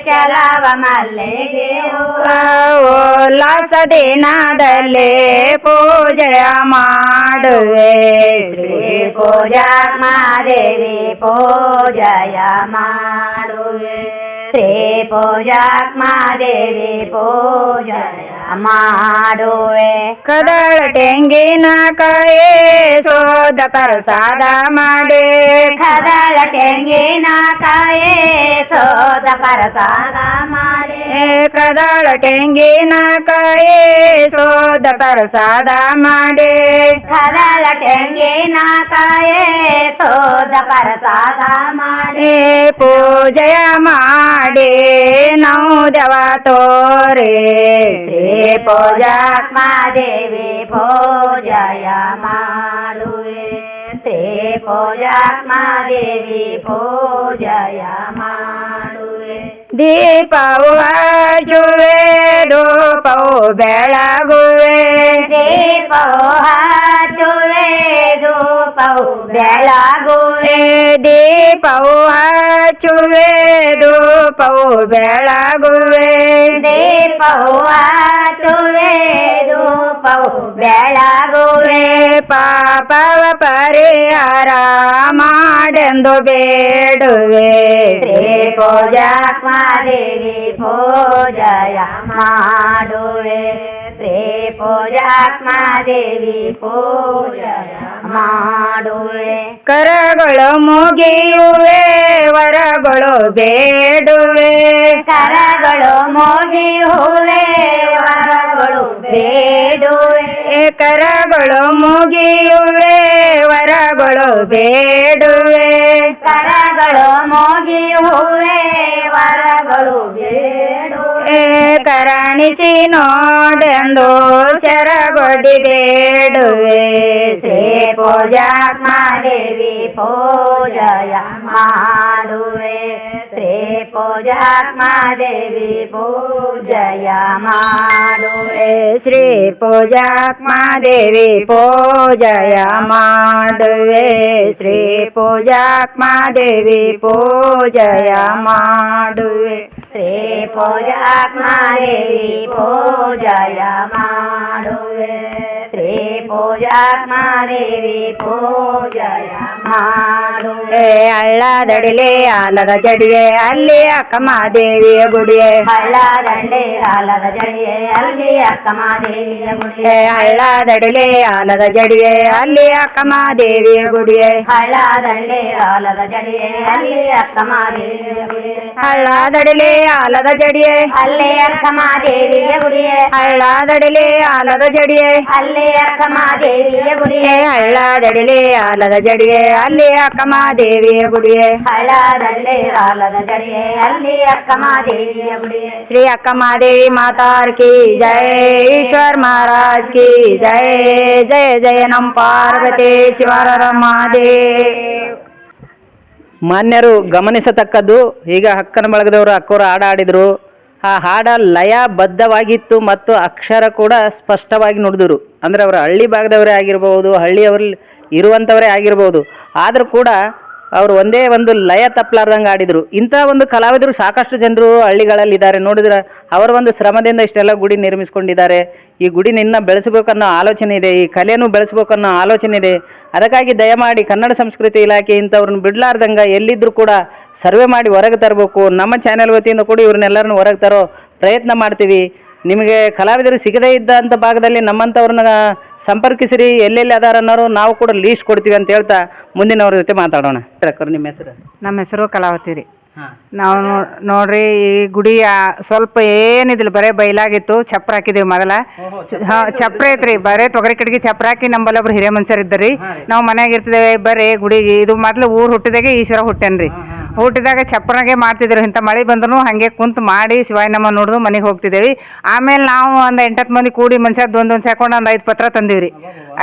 S2: ಚಲವ ಮಲ್ಲಿಗೆ ಹೂವ ಉಲ್ಲಾಸ ದಿನದಲ್ಲಿ ಪೂಜೆಯ ಮಾಡುವೆ ಶ್ರೀ ಶ್ರೀ ಪೂಜಾತ್ಮಾದೇವಿ ಪೂಜಯ ಮಾಡುವೆ ಶ್ರೀ ಪೂಜಾತ್ಮಾದೇವಿ ಪೂಜಯ ಮಾಡುವೆ ಕದಳ ತೆಂಗಿನ ಕಾಯೇ ಸೋದ ಪ್ರಸಾದ ಮಾಡಿ ಕದಳ ತೆಂಗಿನ ಕಾಯೇ ಸೋದ ಪ್ರಸಾದ ಮಾಡಿ ಕದಳ ತೆಂಗಿನ ಕಾಯೇ ಸೋದ ಪ್ರಸಾದ ಮಾಡಿ. ಕದಳ ತೆಂಗಿನ ಕಾಯೇ ಸೋದ ಪ್ರಸಾದ ಮಾಡಿ. ಪೂಜೆಯ ಮಾಡಿ ನೌದವ ತೋರೆ. ಶ್ರೀ ಪೂಜಾತ್ಮಾದೇವಿ ಪೂಜಯ ಮಾಡುವೆ. ಶ್ರೀ ಪೂಜಾತ್ಮಾದೇವಿ ಪೂಜಯ ಮಾಡುವೆ. đi bảo a chú lê đô bảo bé la gu đi bảo a chú lê đô bảo bé la gu đi
S4: bảo a chú lê đô bảo bé la gu
S2: đi bảo a chú lê đô bảo bé la gu lê
S4: pa pa pa re ra ma đen do be do ve se ko
S2: ja ಪೂಜಾತ್ಮಾದೇವಿ ಪೂಜಯ ಮಾಡುವೆ ಶ್ರೀ ಪೂಜಾತ್ಮಾದೇವಿ ಪೂಜಯ ಮಾಡುವೆ ಕರಗಳು ಮುಗಿಯುವೆ ವರಗಳು ಬೇಡುವೆ. ಕರಗಳು ಮುಗಿಯುವೆ ವರಗಳು ಬೇಡುವೆ. ಕರಗಳು ಮುಗಿಯುವೆ ವರಗಳು ಬೇಡುವೆ. ಕರಗಳು ಮುಗಿಯುವೆ ವರಗಳು ಬೇಡುವೆ. ಕರಣಿಸಿ ನೋಡೆಂದು ಶರಗೊಡಿ ಬೇಡುವೆ ಶ್ರೀ ಪೂಜಾತ್ಮಾದೇವಿ ಪೂಜಯ ಮಾಡುವೆ ಶ್ರೀ ಪೂಜಾತ್ಮಾದೇವಿ ಪೂಜಯ ಮಾಡುವೆ ಶ್ರೀ ಪೂಜಾತ್ಮಾದೇವಿ ಪೂಜಯ ಮಾಡುವೆ ಶ್ರೀ ಪೂಜಾತ್ಮಾದೇವಿ ಪೂಜಯ ಮಾಡುವೆ ಶ್ರೀ ಪೂಜಾತ್ಮಾದೇವಿ ಪೂಜಯ ಮಾಡುವೆ ಶ್ರೀ ಪೂಜಾತ್ಮಾದೇವಿ ಪೂಜಯ ಮಾಡುವೆ ಹಳ್ಳದಡಿಲೆ ಆಲದ ಜಡಿಯೇ ಅಲ್ಲಿ ಅಕ್ಕಮಾದೇವಿಯ ಗುಡಿಯೇ ಹಳ್ಳದಂಡೆ ಆಲದ ಜಡಿಯೇ ಅಲ್ಲಿ ಅಕ್ಕಮಾದೇವಿಯ ಗುಡಿಯೇ ಹಳ್ಳದಡಿಲೆ ಆಲದ ಜಡಿಯೇ ಅಲ್ಲಿ ಅಕ್ಕಮಾದೇವಿಯ ಗುಡಿಯೇ ಹಳ್ಳದಂಡೆ ಆಲದ ಜಡಿಯೇ ಅಲ್ಲಿ ಅಕ್ಕಮಾದೇವಿಯ ಗುಡಿಯೇ ಹಳ್ಳದಡಿಲೆ ಆಲದ ಜಡಿಯೇ ಅಲ್ಲಿ ಅಕ್ಕಮಾದೇವಿಯ ಗುಡಿಯೇ ಹಳ್ಳದಡಿಲೆ ಆಲದ ಜಡಿಯೇ. ಅಲ್ಲಿ ಅಕ್ಕಮಾದೇವಿಯ ಗುಡಿಯೇ. ಹಳ್ಳದಡಿಲೆ ಆಲದ ಜಡಿಯೇ. ಅಲ್ಲಿ ಅಕ್ಕಮಾದೇವಿಯ ಗುಡಿಯೇ. ಹಳ್ಳದಡಿಲೆ ಆಲದ ಜಡಿಯೇ. ಅಲ್ಲಿ ಅಕ್ಕಮಾದೇವಿಯ ಗುಡಿಯೇ. ಶ್ರೀ ಅಕ್ಕಮಾದೇವಿ ಮಾತಾರ್ ಕಿ ಜಯ. ಈಶ್ವರ್ ಮಹಾರಾಜ್ ಕಿ ಜಯ. ಜಯ ಜಯ ನಮ್ ಪಾರ್ವತಿ ಶಿವರ ಮಹಾದೇವ್.
S1: ಮಾನ್ಯರು ಗಮನಿಸತಕ್ಕದ್ದು ಈಗ ಹಕ್ಕನ ಬಳಗದವರು ಅಕ್ಕೋರು ಆಡಾಡಿದ್ರು ಹಾಡಿದರು. ಆ ಹಾಡ ಲಯಬದ್ಧವಾಗಿತ್ತು ಮತ್ತು ಅಕ್ಷರ ಕೂಡ ಸ್ಪಷ್ಟವಾಗಿ ನುಡಿದರು. ಅಂದರೆ ಅವರು ಹಳ್ಳಿ ಭಾಗದವರೇ ಆಗಿರ್ಬೋದು ಹಳ್ಳಿಯವರಲ್ಲಿ ಇರುವಂಥವರೇ ಆಗಿರ್ಬೋದು, ಆದರೂ ಕೂಡ ಅವರು ಒಂದೇ ಒಂದು ಲಯ ತಪ್ಪಲಾರ್ದಂಗೆ ಆಡಿದರು. ಇಂಥ ಒಂದು ಕಲಾವಿದರು ಸಾಕಷ್ಟು ಜನರು ಹಳ್ಳಿಗಳಲ್ಲಿ ಇದ್ದಾರೆ. ನೋಡಿದ್ರೆ ಅವರ ಒಂದು ಶ್ರಮದಿಂದ ಇಷ್ಟೆಲ್ಲ ಗುಡಿ ನಿರ್ಮಿಸ್ಕೊಂಡಿದ್ದಾರೆ. ಈ ಗುಡಿ ನಿನ್ನ ಬೆಳೆಸಬೇಕನ್ನೋ ಆಲೋಚನೆ ಇದೆ, ಈ ಕಲೆಯನ್ನು ಬೆಳೆಸಬೇಕನ್ನೋ ಆಲೋಚನೆ ಇದೆ. ಅದಕ್ಕಾಗಿ ದಯಮಾಡಿ ಕನ್ನಡ ಸಂಸ್ಕೃತಿ ಇಲಾಖೆ ಇಂಥವ್ರನ್ನ ಬಿಡಲಾರ್ದಂಗೆ ಎಲ್ಲಿದ್ದರೂ ಕೂಡ ಸರ್ವೆ ಮಾಡಿ ಹೊರಗೆ ತರಬೇಕು. ನಮ್ಮ ಚಾನೆಲ್ ವತಿಯಿಂದ ಕೂಡ ಇವ್ರನ್ನೆಲ್ಲರನ್ನು ಹೊರಗೆ ತರೋ ಪ್ರಯತ್ನ ಮಾಡ್ತೀವಿ. ನಿಮಗೆ ಕಲಾವಿದರು ಸಿಗದೇ ಇದ್ದಂಥ ಭಾಗದಲ್ಲಿ ನಮ್ಮಂಥವ್ರನ್ನ ಸಂಪರ್ಕಿಸಿರಿ. ಎಲ್ಲೆಲ್ಲಿ ಅದಾರ ಅನ್ನೋರು ನಾವು ಕೂಡ ಲೀಸ್ಟ್ ಕೊಡ್ತೀವಿ ಅಂತ ಹೇಳ್ತಾ ಮುಂದಿನವ್ರ ಜೊತೆ ಮಾತಾಡೋಣ. ಟ್ರಕ್ಕರ್ ನಿಮ್ಮ ಹೆಸರು?
S5: ನಮ್ಮ ಹೆಸರು ಕಲಾವತಿ ರೀ. ನಾವು ನೋಡ್ರಿ ಈ ಗುಡಿ ಸ್ವಲ್ಪ ಏನಿದಿಲ್ಲ ಬರೇ ಬಯಲಾಗಿತ್ತು ಚಪ್ರ ಹಾಕಿದೇವಿ ಮೊದಲ. ಹಾ ಚಪ್ರ ಐತ್ರಿ. ಬರೇ ತೊಗರಿ ಕಡೆಗೆ ಚಪ್ರ ಹಾಕಿ ನಮ್ಮಲ್ಲಿ ಒಬ್ರು ಹಿರಿಯ ಇದ್ದರಿ ನಾವು ಮನ್ಯಾಗ ಇರ್ತಿದ್ದೇವೆ ಬರೀ ಗುಡಿಗೆ. ಇದು ಮೊದ್ಲು ಊರು ಹುಟ್ಟಿದಾಗೆ ಈಶ್ವರ ಹುಟ್ಟೇನ್ರಿ. ಹುಟ್ಟಿದಾಗ ಚಪ್ಪರಾಗೆ ಮಾಡ್ತಿದ್ರು. ಇಂಥ ಮಳೆ ಬಂದ್ರು ಹಾಗೆ ಕುಂತು ಮಾಡಿ ಶಿವಾಯಿನಮ್ಮ ನೋಡಿದು ಮನೆಗೆ ಹೋಗ್ತಿದ್ದೇವೆ. ಆಮೇಲೆ ನಾವು ಒಂದು ಎಂಟತ್ತು ಮಂದಿ ಕೂಡಿ ಮನುಷ್ಯದ್ದು ಒಂದೊಂದು ಸಾಕೊಂಡು ಒಂದು ಐದು ಪತ್ರ ತಂದೀವಿ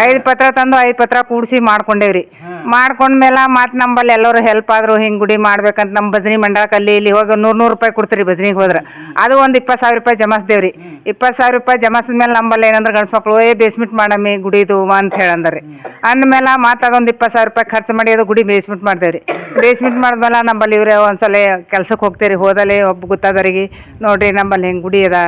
S5: ಐದು ಪತ್ರ ತಂದು ಐದು ಪತ್ರ ಕೂಡಿಸಿ ಮಾಡ್ಕೊಂಡೇವ್ರಿ. ಮಾಡ್ಕೊಂಡ್ಮೇಲೆ ಮತ್ತೆ ನಂಬಲ್ಲಿ ಎಲ್ಲರೂ ಹೆಲ್ಪ್ ಆದ್ರು, ಹಿಂಗೆ ಗುಡಿ ಮಾಡ್ಬೇಕಂತ ನಮ್ಮ ಭಜನಿ ಮಂಡಳಕ್ಕೆ ಅಲ್ಲಿ ಇಲ್ಲಿ ಹೋಗಿ ನೂರು ನೂರು ರೂಪಾಯಿ ಕೊಡ್ತೀರಿ ಭಜನಿಗೆ ಹೋದ್ರೆ. ಅದು ಒಂದು ಇಪ್ಪತ್ತು ಸಾವಿರ ರೂಪಾಯಿ ಜಮಾಸ್ದೇವ್ರಿ ಇಪ್ಪತ್ತು ಸಾವಿರ ರೂಪಾಯಿ ಜಮಾಸಿದ ಮೇಲೆ ನಂಬಲ್ಲಿ ಏನಂದ್ರೆ ಗಂಡ್ಸ್ ಮಕ್ಕಳು ಏ ಬೇಸ್ಮೆಂಟ್ ಮಾಡಮ್ಮಿ ಗುಡಿದು ಅಂತ ಹೇಳಂದ್ರಿ. ಅಂದಮೇಲೆ ಮತ್ತೆ ಅದೊಂದು ಇಪ್ಪತ್ತು ಸಾವಿರ ರೂಪಾಯಿ ಖರ್ಚು ಮಾಡಿ ಅದು ಗುಡಿ ಬೇಸ್ಮೆಂಟ್ ಮಾಡ್ದೇವ್ರಿ. ಬೇಸ್ಮೆಂಟ್ ಮಾಡಿದ್ಮೇಲೆ ನಂಬಲ್ಲಿ ಇವ್ರೆ ಒಂದ್ಸಲ ಕೆಲಸಕ್ಕೆ ಹೋಗ್ತೀರಿ ಹೋದಲ್ಲಿ ಒಬ್ಬ ಗೊತ್ತಾದವ್ರಿಗೆ, ನೋಡ್ರಿ, ನಂಬಲ್ಲಿ ಹಿಂಗೆ ಗುಡಿ ಅದ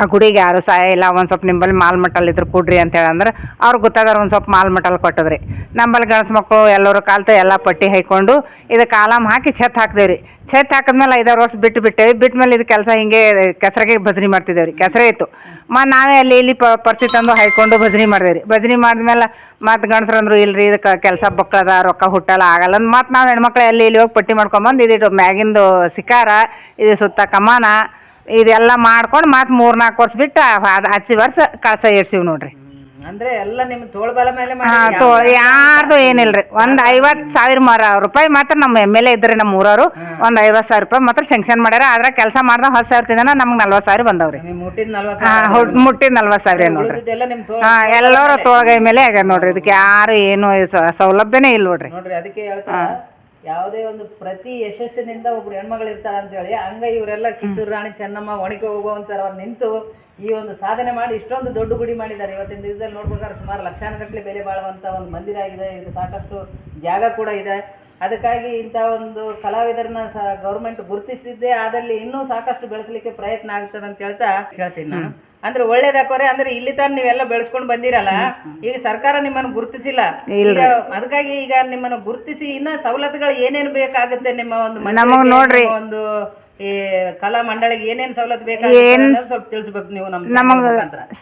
S3: ಆ ಗುಡಿಗೆ ಯಾರು ಸಹಾಯ ಇಲ್ಲ, ಒಂದು ಸ್ವಲ್ಪ ನಿಂಬಲ್ಲಿ ಮಾಲ್ ಮಟಲ್ ಇದ್ರೆ ಕೊಡ್ರಿ ಅಂತ ಹೇಳಂದ್ರೆ ಅವ್ರು ಗೊತ್ತಾಗಾರ ಒಂದು ಸ್ವಲ್ಪ ಮಾಲ್ ಮಟ್ಟಲ್ ಕೊಟ್ಟದ್ರಿ. ನಮ್ಮಲ್ಲಿ ಗಂಡ್ಸು ಮಕ್ಕಳು ಎಲ್ಲರೂ ಕಾಲ್ತ ಎಲ್ಲ ಪಟ್ಟಿ ಹೈಕೊಂಡು ಇದು ಕಾಲಮ್ ಹಾಕಿ ಛತ್ ಹಾಕ್ದೇವ್ರಿ. ಛತ್ ಹಾಕಿದ್ಮೇಲೆ ಐದಾರು ವರ್ಷ ಬಿಟ್ಟು ಬಿಟ್ಟೇವಿ ಬಿಟ್ಟ ಮೇಲೆ ಇದು ಕೆಲಸ ಹಿಂಗೆ ಕೆಸರಿಗೆ ಭಜನಿ ಮಾಡ್ತಿದ್ದೇವ್ರಿ ಕೆಸರೆ ಇತ್ತು. ಮತ್ತು ನಾವೇ ಅಲ್ಲಿ ಇಲ್ಲಿ ಪರ್ಸಿ ತಂದು ಹಾಯ್ಕೊಂಡು ಮಾಡಿದೆ ರೀ ಭಜನೆ ಮಾಡಿದ್ಮೇಲೆ ಮತ್ತು ಗಂಡಸ್ರು ಅಂದರು ಇಲ್ರಿ ಇದಕ್ಕೆ ಕೆಲಸ ಬಕ್ಕದ ರೊಕ್ಕ ಹುಟ್ಟಲ್ಲ, ಆಗಲ್ಲ ಮತ್ತು ನಾವು ಹೆಣ್ಮಕ್ಳು ಅಲ್ಲಿ ಇಲ್ಲಿ ಹೋಗಿ ಪಟ್ಟಿ ಮಾಡ್ಕೊಂಬಂದು ಇದಿಟ್ಟು ಮ್ಯಾಗಿಂದು ಶಿಕಾರ ಇದು ಸುತ್ತ ಕಮಾನ ಇದೆಲ್ಲ ಮಾಡ್ಕೊಂಡು ಮತ್ತೆ ಮೂರ್ ನಾಲ್ಕು ವರ್ಷ ಬಿಟ್ಟು ಅದು ಹಚ್ಚಿ ವರ್ಷ ಕಳಸ ಏರ್ಸಿವ್ ನೋಡ್ರಿ.
S1: ಅಂದ್ರೆ ಎಲ್ಲ ನಿಮ್ ತೋಳ್ಬಲ ಮೇಲೆ
S3: ಹಾ ತೋ ಯಾರ್ದು ಏನಿಲ್ರಿ. ಒಂದ್ ಐವತ್ ಸಾವಿರ ಮರ ರೂಪಾಯಿ ಮಾತ್ರ ನಮ್ಮ ಎಂ ಎಲ್ ಎ ಇದ್ರಿ ನಮ್ಮ ಊರವರು. ಒಂದ್ ಐವತ್ ಸಾವಿರ ರೂಪಾಯಿ ಮಾತ್ರ ಸ್ಯಾಂಕ್ಷನ್ ಮಾಡ್ಯಾರ. ಆದ್ರೆ ಕೆಲಸ ಮಾಡ್ದ ಹತ್ತು ಸಾವಿರ ತಿಂದ ನಮ್ಗೆ ನಲ್ವತ್ ಸಾವಿರ ಬಂದವ್ರಿ.
S1: ಮುಟ್ಟಿದ ನಲ್ವತ್ತು
S3: ಸಾವಿರ ಏನ್ ನೋಡ್ರಿ. ಹಾ ಎಲ್ಲರೂ ತೋಳ್ಗೈ ಮೇಲೆ ಆಗ್ಯಾರ ನೋಡ್ರಿ. ಇದಕ್ಕೆ ಯಾರು ಏನು ಸೌಲಭ್ಯನೇ ಇಲ್ಲ ನೋಡ್ರಿ.
S1: ಅದಕ್ಕೆ ಯಾವುದೇ ಒಂದು ಪ್ರತಿ ಯಶಸ್ಸಿನಿಂದ ಒಬ್ರು ಹೆಣ್ಮಗಳು ಇರ್ತಾರೆ ಅಂತ ಹೇಳಿ ಹಂಗ ಇವರೆಲ್ಲ ಕಿತ್ತೂರು ರಾಣಿ ಚೆನ್ನಮ್ಮ ಒಣಗಿ ಹೋಗುವಂತರ ಅವ್ರು ನಿಂತು ಈ ಒಂದು ಸಾಧನೆ ಮಾಡಿ ಇಷ್ಟೊಂದು ದೊಡ್ಡ ಗುಡಿ ಮಾಡಿದ್ದಾರೆ. ಇವತ್ತಿನ ದಿವಸದಲ್ಲಿ ನೋಡ್ಬೇಕಾದ್ರೆ ಸುಮಾರು ಲಕ್ಷಾನುಗಟ್ಟಲೆ ಬೆಲೆ ಬಾಳುವಂಥ ಒಂದು ಮಂದಿರ ಆಗಿದೆ. ಇದು ಸಾಕಷ್ಟು ಜಾಗ ಕೂಡ ಇದೆ. ಅದಕ್ಕಾಗಿ ಇಂಥ ಒಂದು ಕಲಾವಿದರನ್ನ ಸಹ ಗೌರ್ಮೆಂಟ್ ಗುರುತಿಸಿದ್ದೆ ಆದಲ್ಲಿ ಇನ್ನೂ ಸಾಕಷ್ಟು ಬೆಳೆಸಲಿಕ್ಕೆ ಪ್ರಯತ್ನ ಆಗ್ತದೆ ಅಂತ ಹೇಳ್ತಾ ಹೇಳ್ತೀನಿ ನಾನು. ಅಂದ್ರೆ ಒಳ್ಳೇದಾಕೋರೆ ಅಂದ್ರೆ ಇಲ್ಲಿ ತಾನು ನೀವೆಲ್ಲ ಬೆಳೆಸ್ಕೊಂಡು ಬಂದಿರಲ್ಲ ಈಗ ಸರ್ಕಾರ ನಿಮ್ಮನ್ನು ಗುರುತಿಸಿಲ್ಲ. ಅದಕ್ಕಾಗಿ ಈಗ ನಿಮ್ಮನ್ನು ಗುರುತಿಸಿ ಇನ್ನ ಸವಲತ್ತುಗಳು ಏನೇನು ಬೇಕಾಗುತ್ತೆ ನಿಮ್ಮ ಒಂದು. ಒಂದು ಈ ಕಲಾ ಮಂಡಳಿಗೆ ಏನೇನ್ ಸವಲತ್ತು ಬೇಕಾಗುತ್ತೆ ಸ್ವಲ್ಪ ತಿಳಿಸ್ಬೇಕು ನೀವು ನಮ್ಮ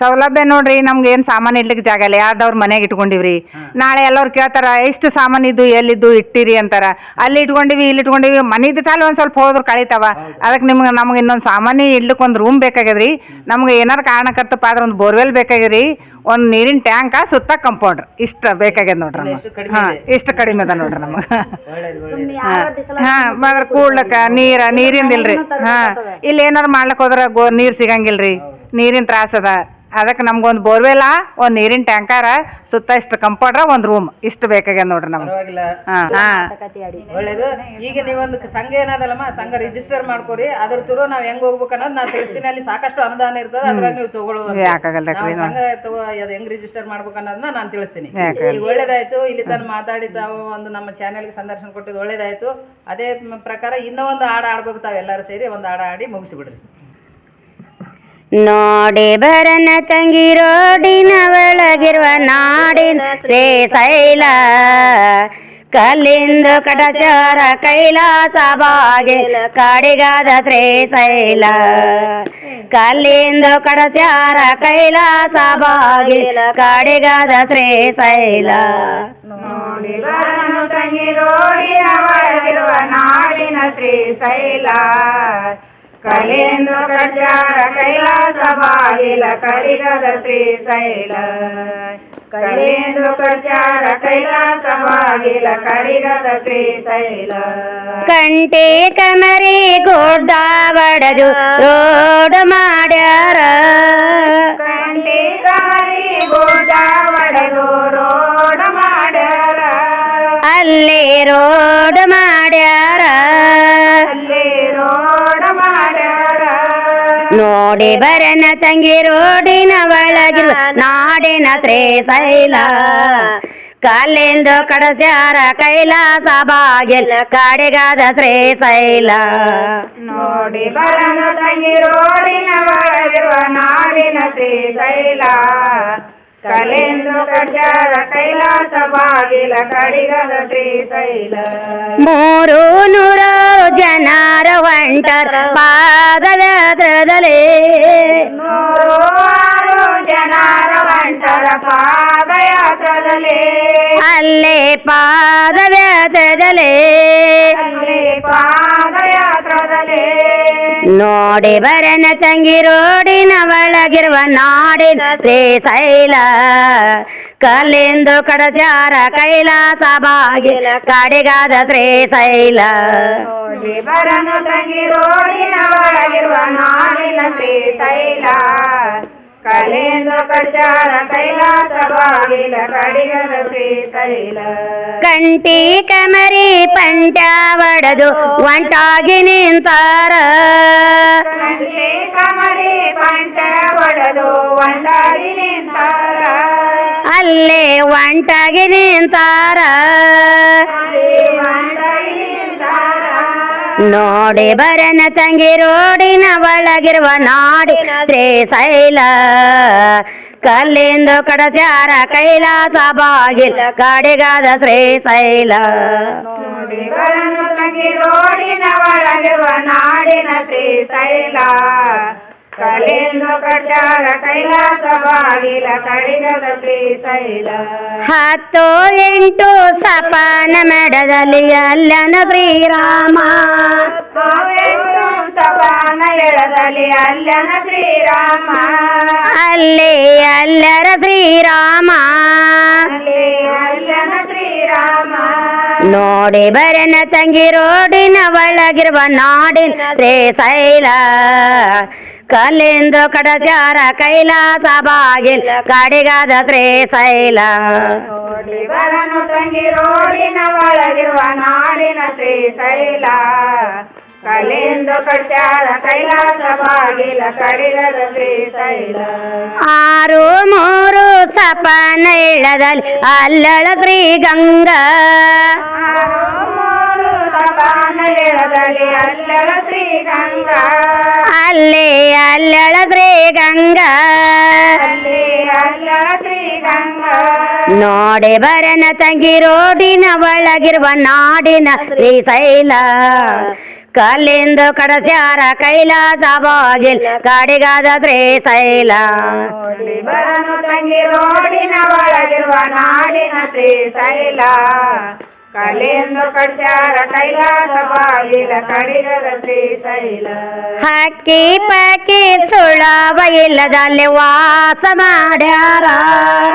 S3: ಸೌಲಭ್ಯ ನೋಡ್ರಿ ನಮ್ಗೆ ಏನ್ ಸಾಮಾನ್ ಇಡ್ಲಿಕ್ಕೆ ಜಾಗ ಇಲ್ಲ. ಯಾರ್ದವ್ರ ಮನೆಗೆ ಇಟ್ಕೊಂಡಿವ್ರಿ. ನಾಳೆ ಎಲ್ಲರೂ ಕೇಳ್ತಾರ ಎಷ್ಟು ಸಾಮಾನ್ ಇದ್ದು ಎಲ್ಲಿದ್ದು ಇಟ್ಟಿರಿ? ಅಂತಾರ. ಅಲ್ಲಿ ಇಟ್ಕೊಂಡಿವಿ ಇಲ್ಲಿ ಇಟ್ಕೊಂಡಿವಿ. ಮನಿದ ತಾಲ ಒಂದ್ ಸ್ವಲ್ಪ ಹೋದ್ರು ಕಳಿತಾವ. ಅದಕ್ಕೆ ನಿಮ್ಗೆ ನಮ್ಗೆ ಇನ್ನೊಂದು ಸಾಮಾನ್ಯ ಇಡ್ಲಿಕ್ಕೆ ಒಂದು ರೂಮ್ ಬೇಕಾಗ್ಯದ್ರಿ. ನಮ್ಗೆ ಏನಾರ ಕಾರಣಕ್ಕತ್ತಪ್ಪ ಆದ್ರೆ ಒಂದು ಬೋರ್ವೆಲ್ ಬೇಕಾಗ್ಯದ್ರಿ. ಒಂದ್ ನೀರಿನ ಟ್ಯಾಂಕ ಸುತ್ತ ಕಂಪೌಂಡ್ರ್ ಇಷ್ಟ ಬೇಕಾಗ್ಯದ ನೋಡ್ರಿ ನಮ್ಗೆ.
S1: ಹಾಂ ಕಡಿಮೆ
S3: ಹಾ
S1: ಇದೆ?
S3: ಇಷ್ಟ ಕಡಿಮೆ ಅದ ನೋಡ್ರಿ ನಮಗೆ. ಹಾಂ ಮದ್ರ ಕೂಡ್ಲಕ್ಕ ನೀರ ನೀರಿಂದಿಲ್ರಿ. ಹಾ ಇಲ್ಲಿ ಏನಾರ ಮಾಡ್ಲಕ್ ಹೋದ್ರ ಗೋ ನೀರ್ ಸಿಗಂಗಿಲ್ರಿ. ನೀರಿನ ತ್ರಾಸ ಅದ. ಅದಕ್ಕೆ ನಮ್ಗೊಂದು ಬೋರ್ವೆಲ್ಲ ಒಂದ್ ನೀರಿನ ಟ್ಯಾಂಕರ ಸುತ್ತ ಇಷ್ಟು ಕಂಪೌಂಡ್ರ ಒಂದ್ ರೂಮ್ ಇಷ್ಟು ಬೇಕಾಗ್ಯದ ನೋಡ್ರಿ ನಮ್ಗೆ.
S1: ಪರವಾಗಿಲ್ಲ.
S3: ಹಾ. ಹಾ.
S1: ಒಳ್ಳೇದು. ಈಗ ನೀವೊಂದು ಸಂಘ ಏನದಲ್ಲಮ್ಮ ಸಂಘ ರಿಜಿಸ್ಟರ್ ಮಾಡ್ಕೊರಿ. ಅದ್ರ ಥ್ರೂ ನಾವ್ ಹೆಂಗ್ ಹೋಗ್ಬೇಕು ಅನ್ನೋದು ನಾನು ತಿಳಿಸ್ತೀನಿ. ಅಲ್ಲಿ ಸಾಕಷ್ಟು ಅನುದಾನ ಇರ್ತದೆ ಅದ್ರಾಗ ನೀವು ತಗೊಳ್ಳೋದು
S3: ಯಾಕಾಗಲ್ಲ
S1: ನಾವು ಸಂಘ ತಗೋ- ಅದು ಹೆಂಗ್ ರಿಜಿಸ್ಟರ್ ಮಾಡ್ಬೇಕು ಅನ್ನೋದನ್ನ ನಾನು ತಿಳಿಸ್ತೀನಿ.
S3: ಯಾಕೆ?
S1: ಈಗ ಒಳ್ಳೇದಾಯ್ತು. ಇಲ್ಲಿ ತಾನು ಮಾತಾಡಿ ತಾವು ಒಂದು ನಮ್ಮ ಚಾನೆಲ್ಗೆ ಸಂದರ್ಶನ ಕೊಟ್ಟಿದ್ದು ಒಳ್ಳೇದಾಯ್ತು. ಅದೇ ಮ- ಪ್ರಕಾರ ಇನ್ನೂ ಒಂದು ಹಾಡು ಆಡ್ಬೇಕು ತಾವೆಲ್ಲರೂ ಸೇರಿ ಒಂದು ಹಾಡು ಆಡಿ ಮುಗಿಸಿಬಿಡ್ರಿ.
S2: ನೋಡಿ ಬರನ ತಂಗಿ ರೋಡಿನ ಒಳಗಿರುವ ನಾಡಿನ ಶ್ರೀಶೈಲ ಕಲ್ಲಿಂದು ಕಡಚಾರ ಕೈಲಾಸ ಬಾಗಿಲ ಶ್ರೀ ಶೈಲ. ಕಲ್ಲಿಂದ ಕಡಚಾರ ಕೈಲಾಸ ಬಾಗಿಲ ಶ್ರೀ ಶೈಲ.
S3: ತಂಗಿ ರೋಡಿನ ಒಳಗಿರುವ ನಾಡಿನ ಶ್ರೀಶೈಲ ಕಲಿಂದು ಕಡ್ಜಾರ ಕೈಲಾಸ ಬಾಗಿಲ ಶ್ರೀ ಶ್ರೀಶೈಲ. ಕಲೇಂದು ಕಡ್ಜಾರ ಕೈಲಾಸ ಬಾಗಿಲ ಶ್ರೀ ಶ್ರೀಶೈಲ.
S2: ಕಂಟೆ ಕಮರಿ ಗೋಡ್ಡ ಬಡದು ರೋಡ್ ಮಾಡ್ಯಾರ.
S3: ಕಂಟೆ ಕಮರಿ ಗೋಡ್ಡ ಬಡದು ರೋಡ್ ಮಾಡ್ಯಾರ.
S2: ಅಲ್ಲೇ ರೋಡ್ ಮಾಡ್ಯಾರ.
S3: ಅಲ್ಲೇ ರೋಡ್ ಮಾಡ್ಯಾರ
S2: ನೋಡಿ ಬರನ ತಂಗಿ ರೋಡಿನ ಒಳಗಿರುವ ನಾಡಿನ ಶ್ರೀಶೈಲ ಕಲ್ಲಿಂದು ಕಡಸ್ಯಾರ ಕೈಲಾಸ ಬಾಗಿಲ, ಕಾಡಿಗಾದ ಶ್ರೀಶೈಲ
S3: ನೋಡಿ ಬರನ ತಂಗಿ ರೋಡಿನ ಒಳಗಿರುವ ನಾಡಿನ ಶ್ರೀಶೈಲ ಕಲೆಂದು ಕಡ್ಯಾರ ಕೈಲಾಸ ಬಾಗಿಲ ಕಡಿಗದ ತ್ರಿಶೈಲ
S2: ಮೂರು ನೂರು ಜನರ ಹೊಂಟರ ಪಾದಯಾತ್ರದಲ್ಲಿ.
S3: ಮೂರು ಜನರ ಹೊಂಟರ ಪಾದಯಾತ್ರದಲ್ಲಿ.
S2: ಅಲ್ಲೇ ಪಾದಯಾತ್ರದಲ್ಲಿ.
S3: ಅಲ್ಲಿ ಪಾದಯಾತ್ರದಲ್ಲಿ.
S2: ನೋಡಿ ಬರನ ತಂಗಿ ರೋಡಿನ ಒಳಗಿರುವ ನಾಡಿನ ಶ್ರೀಶೈಲ ಕಲ್ಲಿಂದು ಕಡಚಾರ ಕೈಲಾಸ ಬಾಗಿಲ ಕಡೆಗಾದ ಶ್ರೀಶೈಲ
S3: ನೋಡಿ ಬರನ ತಂಗಿ ರೋಡಿನ ಒಳಗಿರುವ ನಾಡಿನ ಶ್ರೀಶೈಲ ಕಲೆಂದು ಕಡ್ಜಾರ ಕೈಲಾಸ ಬಾಗಿಲ ಕಡಿಗದ ಶ್ರೀಶೈಲ
S2: ಕಂಟಿ ಕಮರಿ ಪಂಚ ಒಡೆದು ಒಂಟಾಗಿ ನಿಂತಾರ.
S3: ಕಂಟಿ ಕಮರಿ ಪಂಟ ಒಡೆದು ಒಂದಾಗಿ ನಿಂತಾರ.
S2: ಅಲ್ಲೇ ಒಂಟಾಗಿ ನಿಂತಾರ.
S3: ನಿಂತಾರ
S2: ನೋಡಿ ಬರನ ತಂಗಿ ರೋಡಿನ ಒಳಗಿರುವ ನಾಡಿನ ಶ್ರೀಶೈಲ ಕಲ್ಲಿಂದು ಕಡಚಾರ ಕೈಲಾಸ ಬಾಗಿಲ ಕಾಡಿಗಾದ ಶ್ರೀಶೈಲ
S3: ನೋಡಿ ಬರನ ತಂಗಿ ರೋಡಿನ ಒಳಗಿರುವ ನಾಡಿನ ಶ್ರೀಶೈಲ ಕಲಿಂದು ಕಟ್ಟಾರ ಕೈಲಾಸ ಬಾಗಿಲ ಕಡಿಗದ ಶ್ರೀಶೈಲ
S2: ಹತ್ತು ಎಂಟು ಸಪಾನ ಮೆಡದಲ್ಲಿ ಅಲ್ಲನ ಶ್ರೀರಾಮ
S3: ಸಾವಿರೆಂಟು ಸಪಾನ ಎಳದಲ್ಲಿ ಅಲ್ಲನ ಶ್ರೀರಾಮ
S2: ಅಲ್ಲಿ ಅಲ್ಲರ ಶ್ರೀರಾಮ
S3: ಅಲ್ಲಿ ಅಲ್ಲನ ಶ್ರೀರಾಮ
S2: ನೋಡಿ ಬರನ ತಂಗಿ ರೋಡಿನ ಒಳಗಿರುವ ನಾಡಿನ ಶ್ರೀಶೈಲ ಕಲ್ಲಿಂದು ಕಡಚಾರ ಕೈಲಾಸ ಬಾಗಿಲ್ ಕಾಡಿಗಾದ ಶ್ರೀಶೈಲ.
S3: ಬರನು ತಂಗಿ ರೋಡಿನ ಒಳಗಿರುವ ನಾಡಿನ ಶ್ರೀಶೈಲ. ಕಲಿಂದು ಕಡಚಾರ ಕೈಲಾಸ ಬಾಗಿಲ ಕಡಿಗದ ಶ್ರೀಶೈಲ.
S2: ಆರು ಮೂರು ಸಪನ ಇಳದಲ್ಲಿ ಅಲ್ಲಳ ಶ್ರೀ ಗಂಗಾ
S3: ಆರು ಮೂರು ಸಪಾನ ಎಳದಲ್ಲಿ ಶ್ರೀ ಗಂಗಾ
S2: ಅಲ್ಲಿ ಅಲ್ಲಳ ಶ್ರೀ ಗಂಗಾ
S3: ಅಲ್ಲಿ ಅಲ್ಲಳ ಶ್ರೀಗಂಗಾ.
S2: ನೋಡಿ ಬರನ ತಂಗಿ ರೋಡಿನ ಒಳಗಿರುವ ನಾಡಿನ ಶ್ರೀಶೈಲ. ಕಲ್ಲಿಂದು ಕಡಸ್ಯಾರ ಕೈಲಾಸ ಬಾಗಿಲ್ ಕಾಡಿಗಾದ ಶ್ರೀಶೈಲ.
S3: ಬರನು ತಂಗಿ ರೋಡಿನ ಒಳಗಿರುವ ನಾಡಿನ ಶ್ರೀಶೈಲ. ಕಲಿಂದು ಕಟ್ಟಾರ ಕೈಲಾಸ ಬಾಗಿಲ ಕಡಿಗದ ಶ್ರೀಶೈಲ
S2: ಹಕ್ಕಿ ಪಕ್ಕಿ ಸುಳ ಬೈಲದಲ್ಲಿ ವಾಸ ಮಾಡ್ಯಾರ.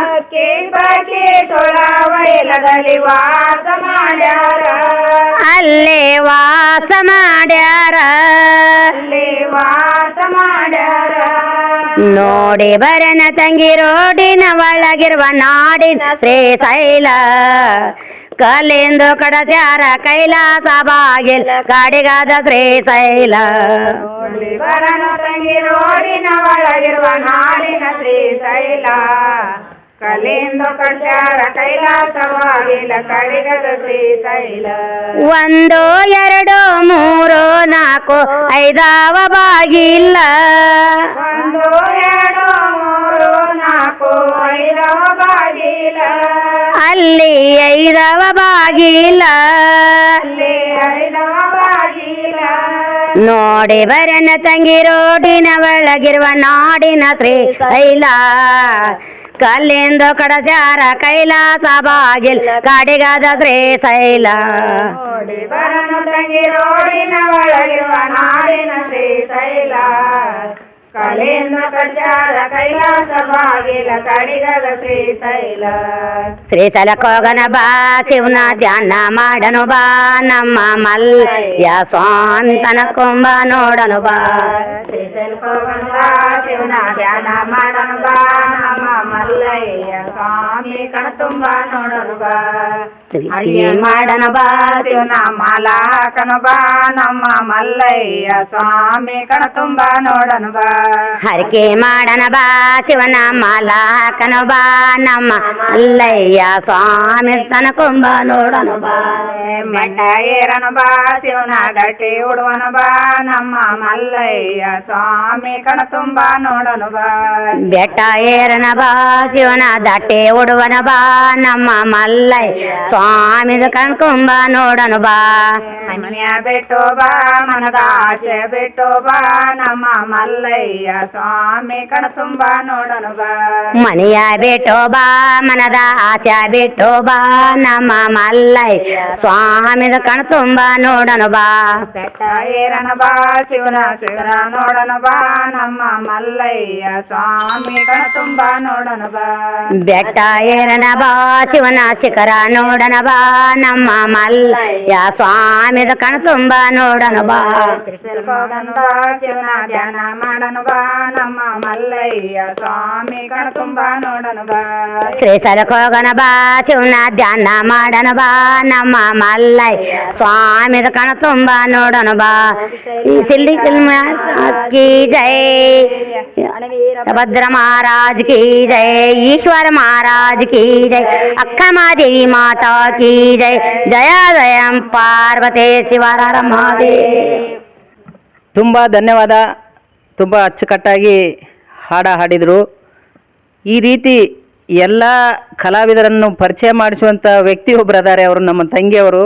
S3: ಹಕ್ಕಿ ಪಕ್ಕಿ ಸುಳ ಬೈಲದಲ್ಲಿ ವಾಸ ಮಾಡ್ಯಾರ.
S2: ಅಲ್ಲಿ ವಾಸ ಮಾಡ್ಯಾರ.
S3: ಅಲ್ಲೇ ವಾಸ ಮಾಡ್ಯಾರ.
S2: ನೋಡಿ ಬರನ ತಂಗಿ ರೋಡಿನ ಒಳಗಿರುವ ನಾಡಿನ ಶ್ರೀಶೈಲ ಕಲ್ಲಿಂದು ಕಡಚಾರ ಕೈಲಾಸ ಬಾಗಿಲ್ ಕಾಡಿಗಾದ ಶ್ರೀ
S3: ಶೈಲ ಬರನು ತಂಗಿ ರೋಡಿನ ಒಳಗಿರುವ ನಾಡಿನ ಶ್ರೀಶೈಲ. ಕಲಿಂದು ಕಟ್ಟಾರ ಕೈಲಾಸವಾಗಿಲ್ಲ ಕಡಿಗದ ಶ್ರೀಶೈಲ.
S2: ಒಂದು ಎರಡು ಮೂರು ನಾಲ್ಕು ಐದಾವ ಬಾಗಿಲ್ಲ
S3: ಒಂದು ಎರಡು ಮೂರು ಐದವ ಬಾಗಿಲ
S2: ಅಲ್ಲಿ ಐದವ ಬಾಗಿಲ್ಲ
S3: ಅಲ್ಲಿ ಐದವ ಬಾಗಿಲ
S2: ನೋಡಿ ಬರನ ತಂಗಿ ರೋಡಿನ ಒಳಗಿರುವ ನಾಡಿನ ಶ್ರೀಶೈಲ ಕಲ್ಲಿಂದು ಕಡಚಾರ ಕೈಲಾಸ ಬಾಗಿಲ್ ಕಾಡಿಗಾದ ಶ್ರೀ ಶೈಲ
S3: ನೋಡಿ ಬರನ ತಂಗಿ ರೋಡಿನ ಒಳಗಿರುವ ನಾಡಿನ ಶ್ರೀಶೈಲ ಕಲಿಂದು ಕಟ್ಟಾರ ಕೈಲಾಸ ಬಾಗಿಲ ಕಡಿಗದ ಶ್ರೀಶೈಲ
S2: ಶ್ರೀಶೈಲಕ್ಕೆ ಹೋಗನ ಬಾ ಶಿವನ ಧ್ಯಾನ ಮಾಡನು ಬಾ ನಮ್ಮ ಮಲ್ಲಯ್ಯ ಸ್ವಾಂತನ ಕುಂಭ ನೋಡನು ಬಾ.
S3: ಶ್ರೀಶೈಲಕ್ಕೆ ಹೋಗೋಣ ಬಾ ಶಿವನ ಧ್ಯಾನ ಮಾಡೋಣ ಬಾ ನಮ್ಮ ಮಲ್ಲಯ್ಯ ಸ್ವಾಮಿ ಕಣ ತುಂಬ ನೋಡೋಣ ಬಾ.
S2: ಪ್ರೀತಿ ಮಾಡನ ಬಾ.
S3: ಶಿವನ ಮಾಲ ಹಾಕನ ಬಾ ನಮ್ಮ ಮಲ್ಲಯ್ಯ ಸ್ವಾಮಿ ಕಣ ತುಂಬ ನೋಡೋಣ ಬಾ.
S2: ಹರಕೆ ಮಾಡನ ಬಾ ಶಿವನ ಮಾಲಾಕನ ಬಾ ನಮ್ಮ ಮಲ್ಲಯ್ಯ ಸ್ವಾಮಿ ತನ ಕುಂಭ ನೋಡನು ಬಾ.
S3: ಮೆಟ್ಟ ಏರನ ಬಾ ಶಿವನ ಗಟ್ಟಿ ಉಡುವನು ಬಾ ನಮ್ಮ ಮಲ್ಲಯ್ಯ ಸ್ವಾಮಿ ಕಣ ತುಂಬ ನೋಡನು ಬಾ.
S2: ಬೆಟ್ಟ ಏರನ ಬಾ ಶಿವನ ದಟ್ಟೆ ಉಡುವನ ಬಾ ನಮ್ಮ ಮಲ್ಲಯ್ಯ ಸ್ವಾಮಿದ ಕಣ್ಕುಂಬ ನೋಡನು ಬಾ.
S3: ಮನೆಯ ಬಿಟ್ಟು ಬಾ ಮನದ ಆಸೆ ಬಿಟ್ಟು ಬಾ ನಮ್ಮ ಮಲ್ಲಯ್ಯ ಸ್ವಾಮಿ ಕಣ ತುಂಬಾ ನೋಡೋಣ ಬಾ.
S2: ಮನೆಯ ಬಿಟ್ಟು ಬಾ ಮನದ ಆಸೆ ಬಿಟ್ಟು ಬಾ ನಮ್ಮ ಮಲ್ಲಯ್ಯ ಸ್ವಾಮಿದ ಕಣ ತುಂಬಾ ನೋಡನು ಬಾ.
S3: ಬೆಟ್ಟ ಏರನ ಬಾ ಶಿವನ ಶಿವನ ನೋಡನು ಬಾ ನಮ್ಮ ಮಲ್ಲಯ್ಯ ಸ್ವಾಮಿ ಕಣ ತುಂಬಾ ನೋಡೋಣ ಬಾ.
S2: ಬೆಟ್ಟ ಏರನ ಬಾ ಶಿವನ ಶಿಖರ ನೋಡನ ಬಾ ನಮ್ಮ ಮಲ್ಲಯ್ಯ ಸ್ವಾಮಿದ ಕಣ್ ತುಂಬ ನೋಡನು ಬಾ
S3: ಶಿವನ ಧ್ಯಾನ ಮಾಡನು ಬಾ ನಮ್ಮ ಮಲ್ಲಯ್ಯ ಸ್ವಾಮಿ ಕಣ ತುಂಬಾ ನೋಡನ ಬಾ
S2: ಶ್ರೀಸರಕ್ಕೆ ಹೋಗಣ ಬಾ ಶಿವನ ಧ್ಯಾನ ಮಾಡನ ಬಾ ನಮ್ಮ ಮಲ್ಲಯ್ಯ ಸ್ವಾಮಿದ ಕಣ ತುಂಬಾ ನೋಡನ ಬಾ ಈ ಸಿಲ್ಲಿ ಕಿ ಜೈ భద్ర మహారాజ్ కీ జై ఈశ్వర మహారాజ్ కీ జై అక్కమాదేవి మాతా కీ జై జయ జయం పార్వతే శివర మహాదేవ్
S1: ತುಂಬ ಧನ್ಯವಾದ ತುಂಬ ಅಚ್ಚುಕಟ್ಟಾಗಿ ಹಾಡ ಹಾಡಿದರು. ಈ ರೀತಿ ಎಲ್ಲ ಕಲಾವಿದರನ್ನು ಪರಿಚಯ ಮಾಡಿಸುವಂಥ ವ್ಯಕ್ತಿ ಒಬ್ಬರು ಅದಾರೆ ಅವರು, ನಮ್ಮ ತಂಗಿಯವರು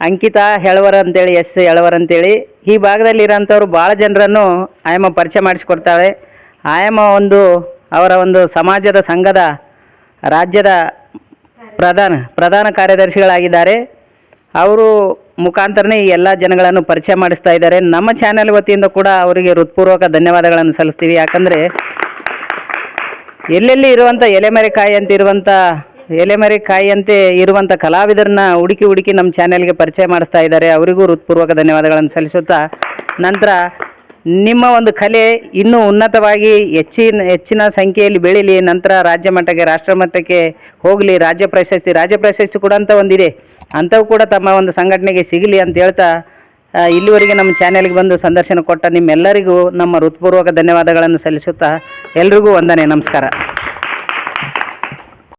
S1: ಅಂಕಿತಾ ಹೆಳವರ್ ಅಂತೇಳಿ, ಎಸ್ ಹೆಳವರ್ ಅಂತೇಳಿ. ಈ ಭಾಗದಲ್ಲಿ ಇರೋಂಥವ್ರು ಭಾಳ ಜನರನ್ನು ಆಯಮ್ಮ ಪರಿಚಯ ಮಾಡಿಸ್ಕೊಡ್ತಾಳೆ. ಆಯಮ್ಮ ಒಂದು ಅವರ ಒಂದು ಸಮಾಜದ ಸಂಘದ ರಾಜ್ಯದ ಪ್ರಧಾನ ಪ್ರಧಾನ ಕಾರ್ಯದರ್ಶಿಗಳಾಗಿದ್ದಾರೆ. ಅವರು ಮುಖಾಂತರನೇ ಈ ಎಲ್ಲ ಜನಗಳನ್ನು ಪರಿಚಯ ಮಾಡಿಸ್ತಾ ಇದ್ದಾರೆ. ನಮ್ಮ ಚಾನೆಲ್ ವತಿಯಿಂದ ಕೂಡ ಅವರಿಗೆ ಹೃತ್ಪೂರ್ವಕ ಧನ್ಯವಾದಗಳನ್ನು ಸಲ್ಲಿಸ್ತೀವಿ. ಯಾಕಂದರೆ ಎಲ್ಲೆಲ್ಲಿ ಇರುವಂಥ ಎಲೆಮರೆಕಾಯಿ ಅಂತ ಇರುವಂಥ ಎಲೆಮರೆಕಾಯಿಯಂತೆ ಇರುವಂಥ ಕಲಾವಿದರನ್ನ ಹುಡುಕಿ ಹುಡುಕಿ ನಮ್ಮ ಚಾನೆಲ್ಗೆ ಪರಿಚಯ ಮಾಡಿಸ್ತಾ ಇದ್ದಾರೆ. ಅವರಿಗೂ ಹೃತ್ಪೂರ್ವಕ ಧನ್ಯವಾದಗಳನ್ನು ಸಲ್ಲಿಸುತ್ತಾ ನಂತರ ನಿಮ್ಮ ಒಂದು ಕಲೆ ಇನ್ನೂ ಉನ್ನತವಾಗಿ ಹೆಚ್ಚಿನ ಹೆಚ್ಚಿನ ಸಂಖ್ಯೆಯಲ್ಲಿ ಬೆಳೀಲಿ. ನಂತರ ರಾಜ್ಯ ಮಟ್ಟಕ್ಕೆ, ರಾಷ್ಟ್ರ ಮಟ್ಟಕ್ಕೆ ಹೋಗಲಿ. ರಾಜ್ಯ ಪ್ರಶಸ್ತಿ ರಾಜ್ಯ ಪ್ರಶಸ್ತಿ ಕೂಡ ಅಂತ ಒಂದಿದೆ. ಅಂಥವು ಕೂಡ ತಮ್ಮ ಒಂದು ಸಂಘಟನೆಗೆ ಸಿಗಲಿ ಅಂತ ಹೇಳ್ತಾ ಇಲ್ಲಿವರೆಗೆ ನಮ್ಮ ಚಾನೆಲ್ಗೆ ಬಂದು ಸಂದರ್ಶನ ಕೊಟ್ಟ ನಿಮ್ಮೆಲ್ಲರಿಗೂ ನಮ್ಮ ಹೃತ್ಪೂರ್ವಕ ಧನ್ಯವಾದಗಳನ್ನು ಸಲ್ಲಿಸುತ್ತಾ ಎಲ್ರಿಗೂ ವಂದನೆ, ನಮಸ್ಕಾರ.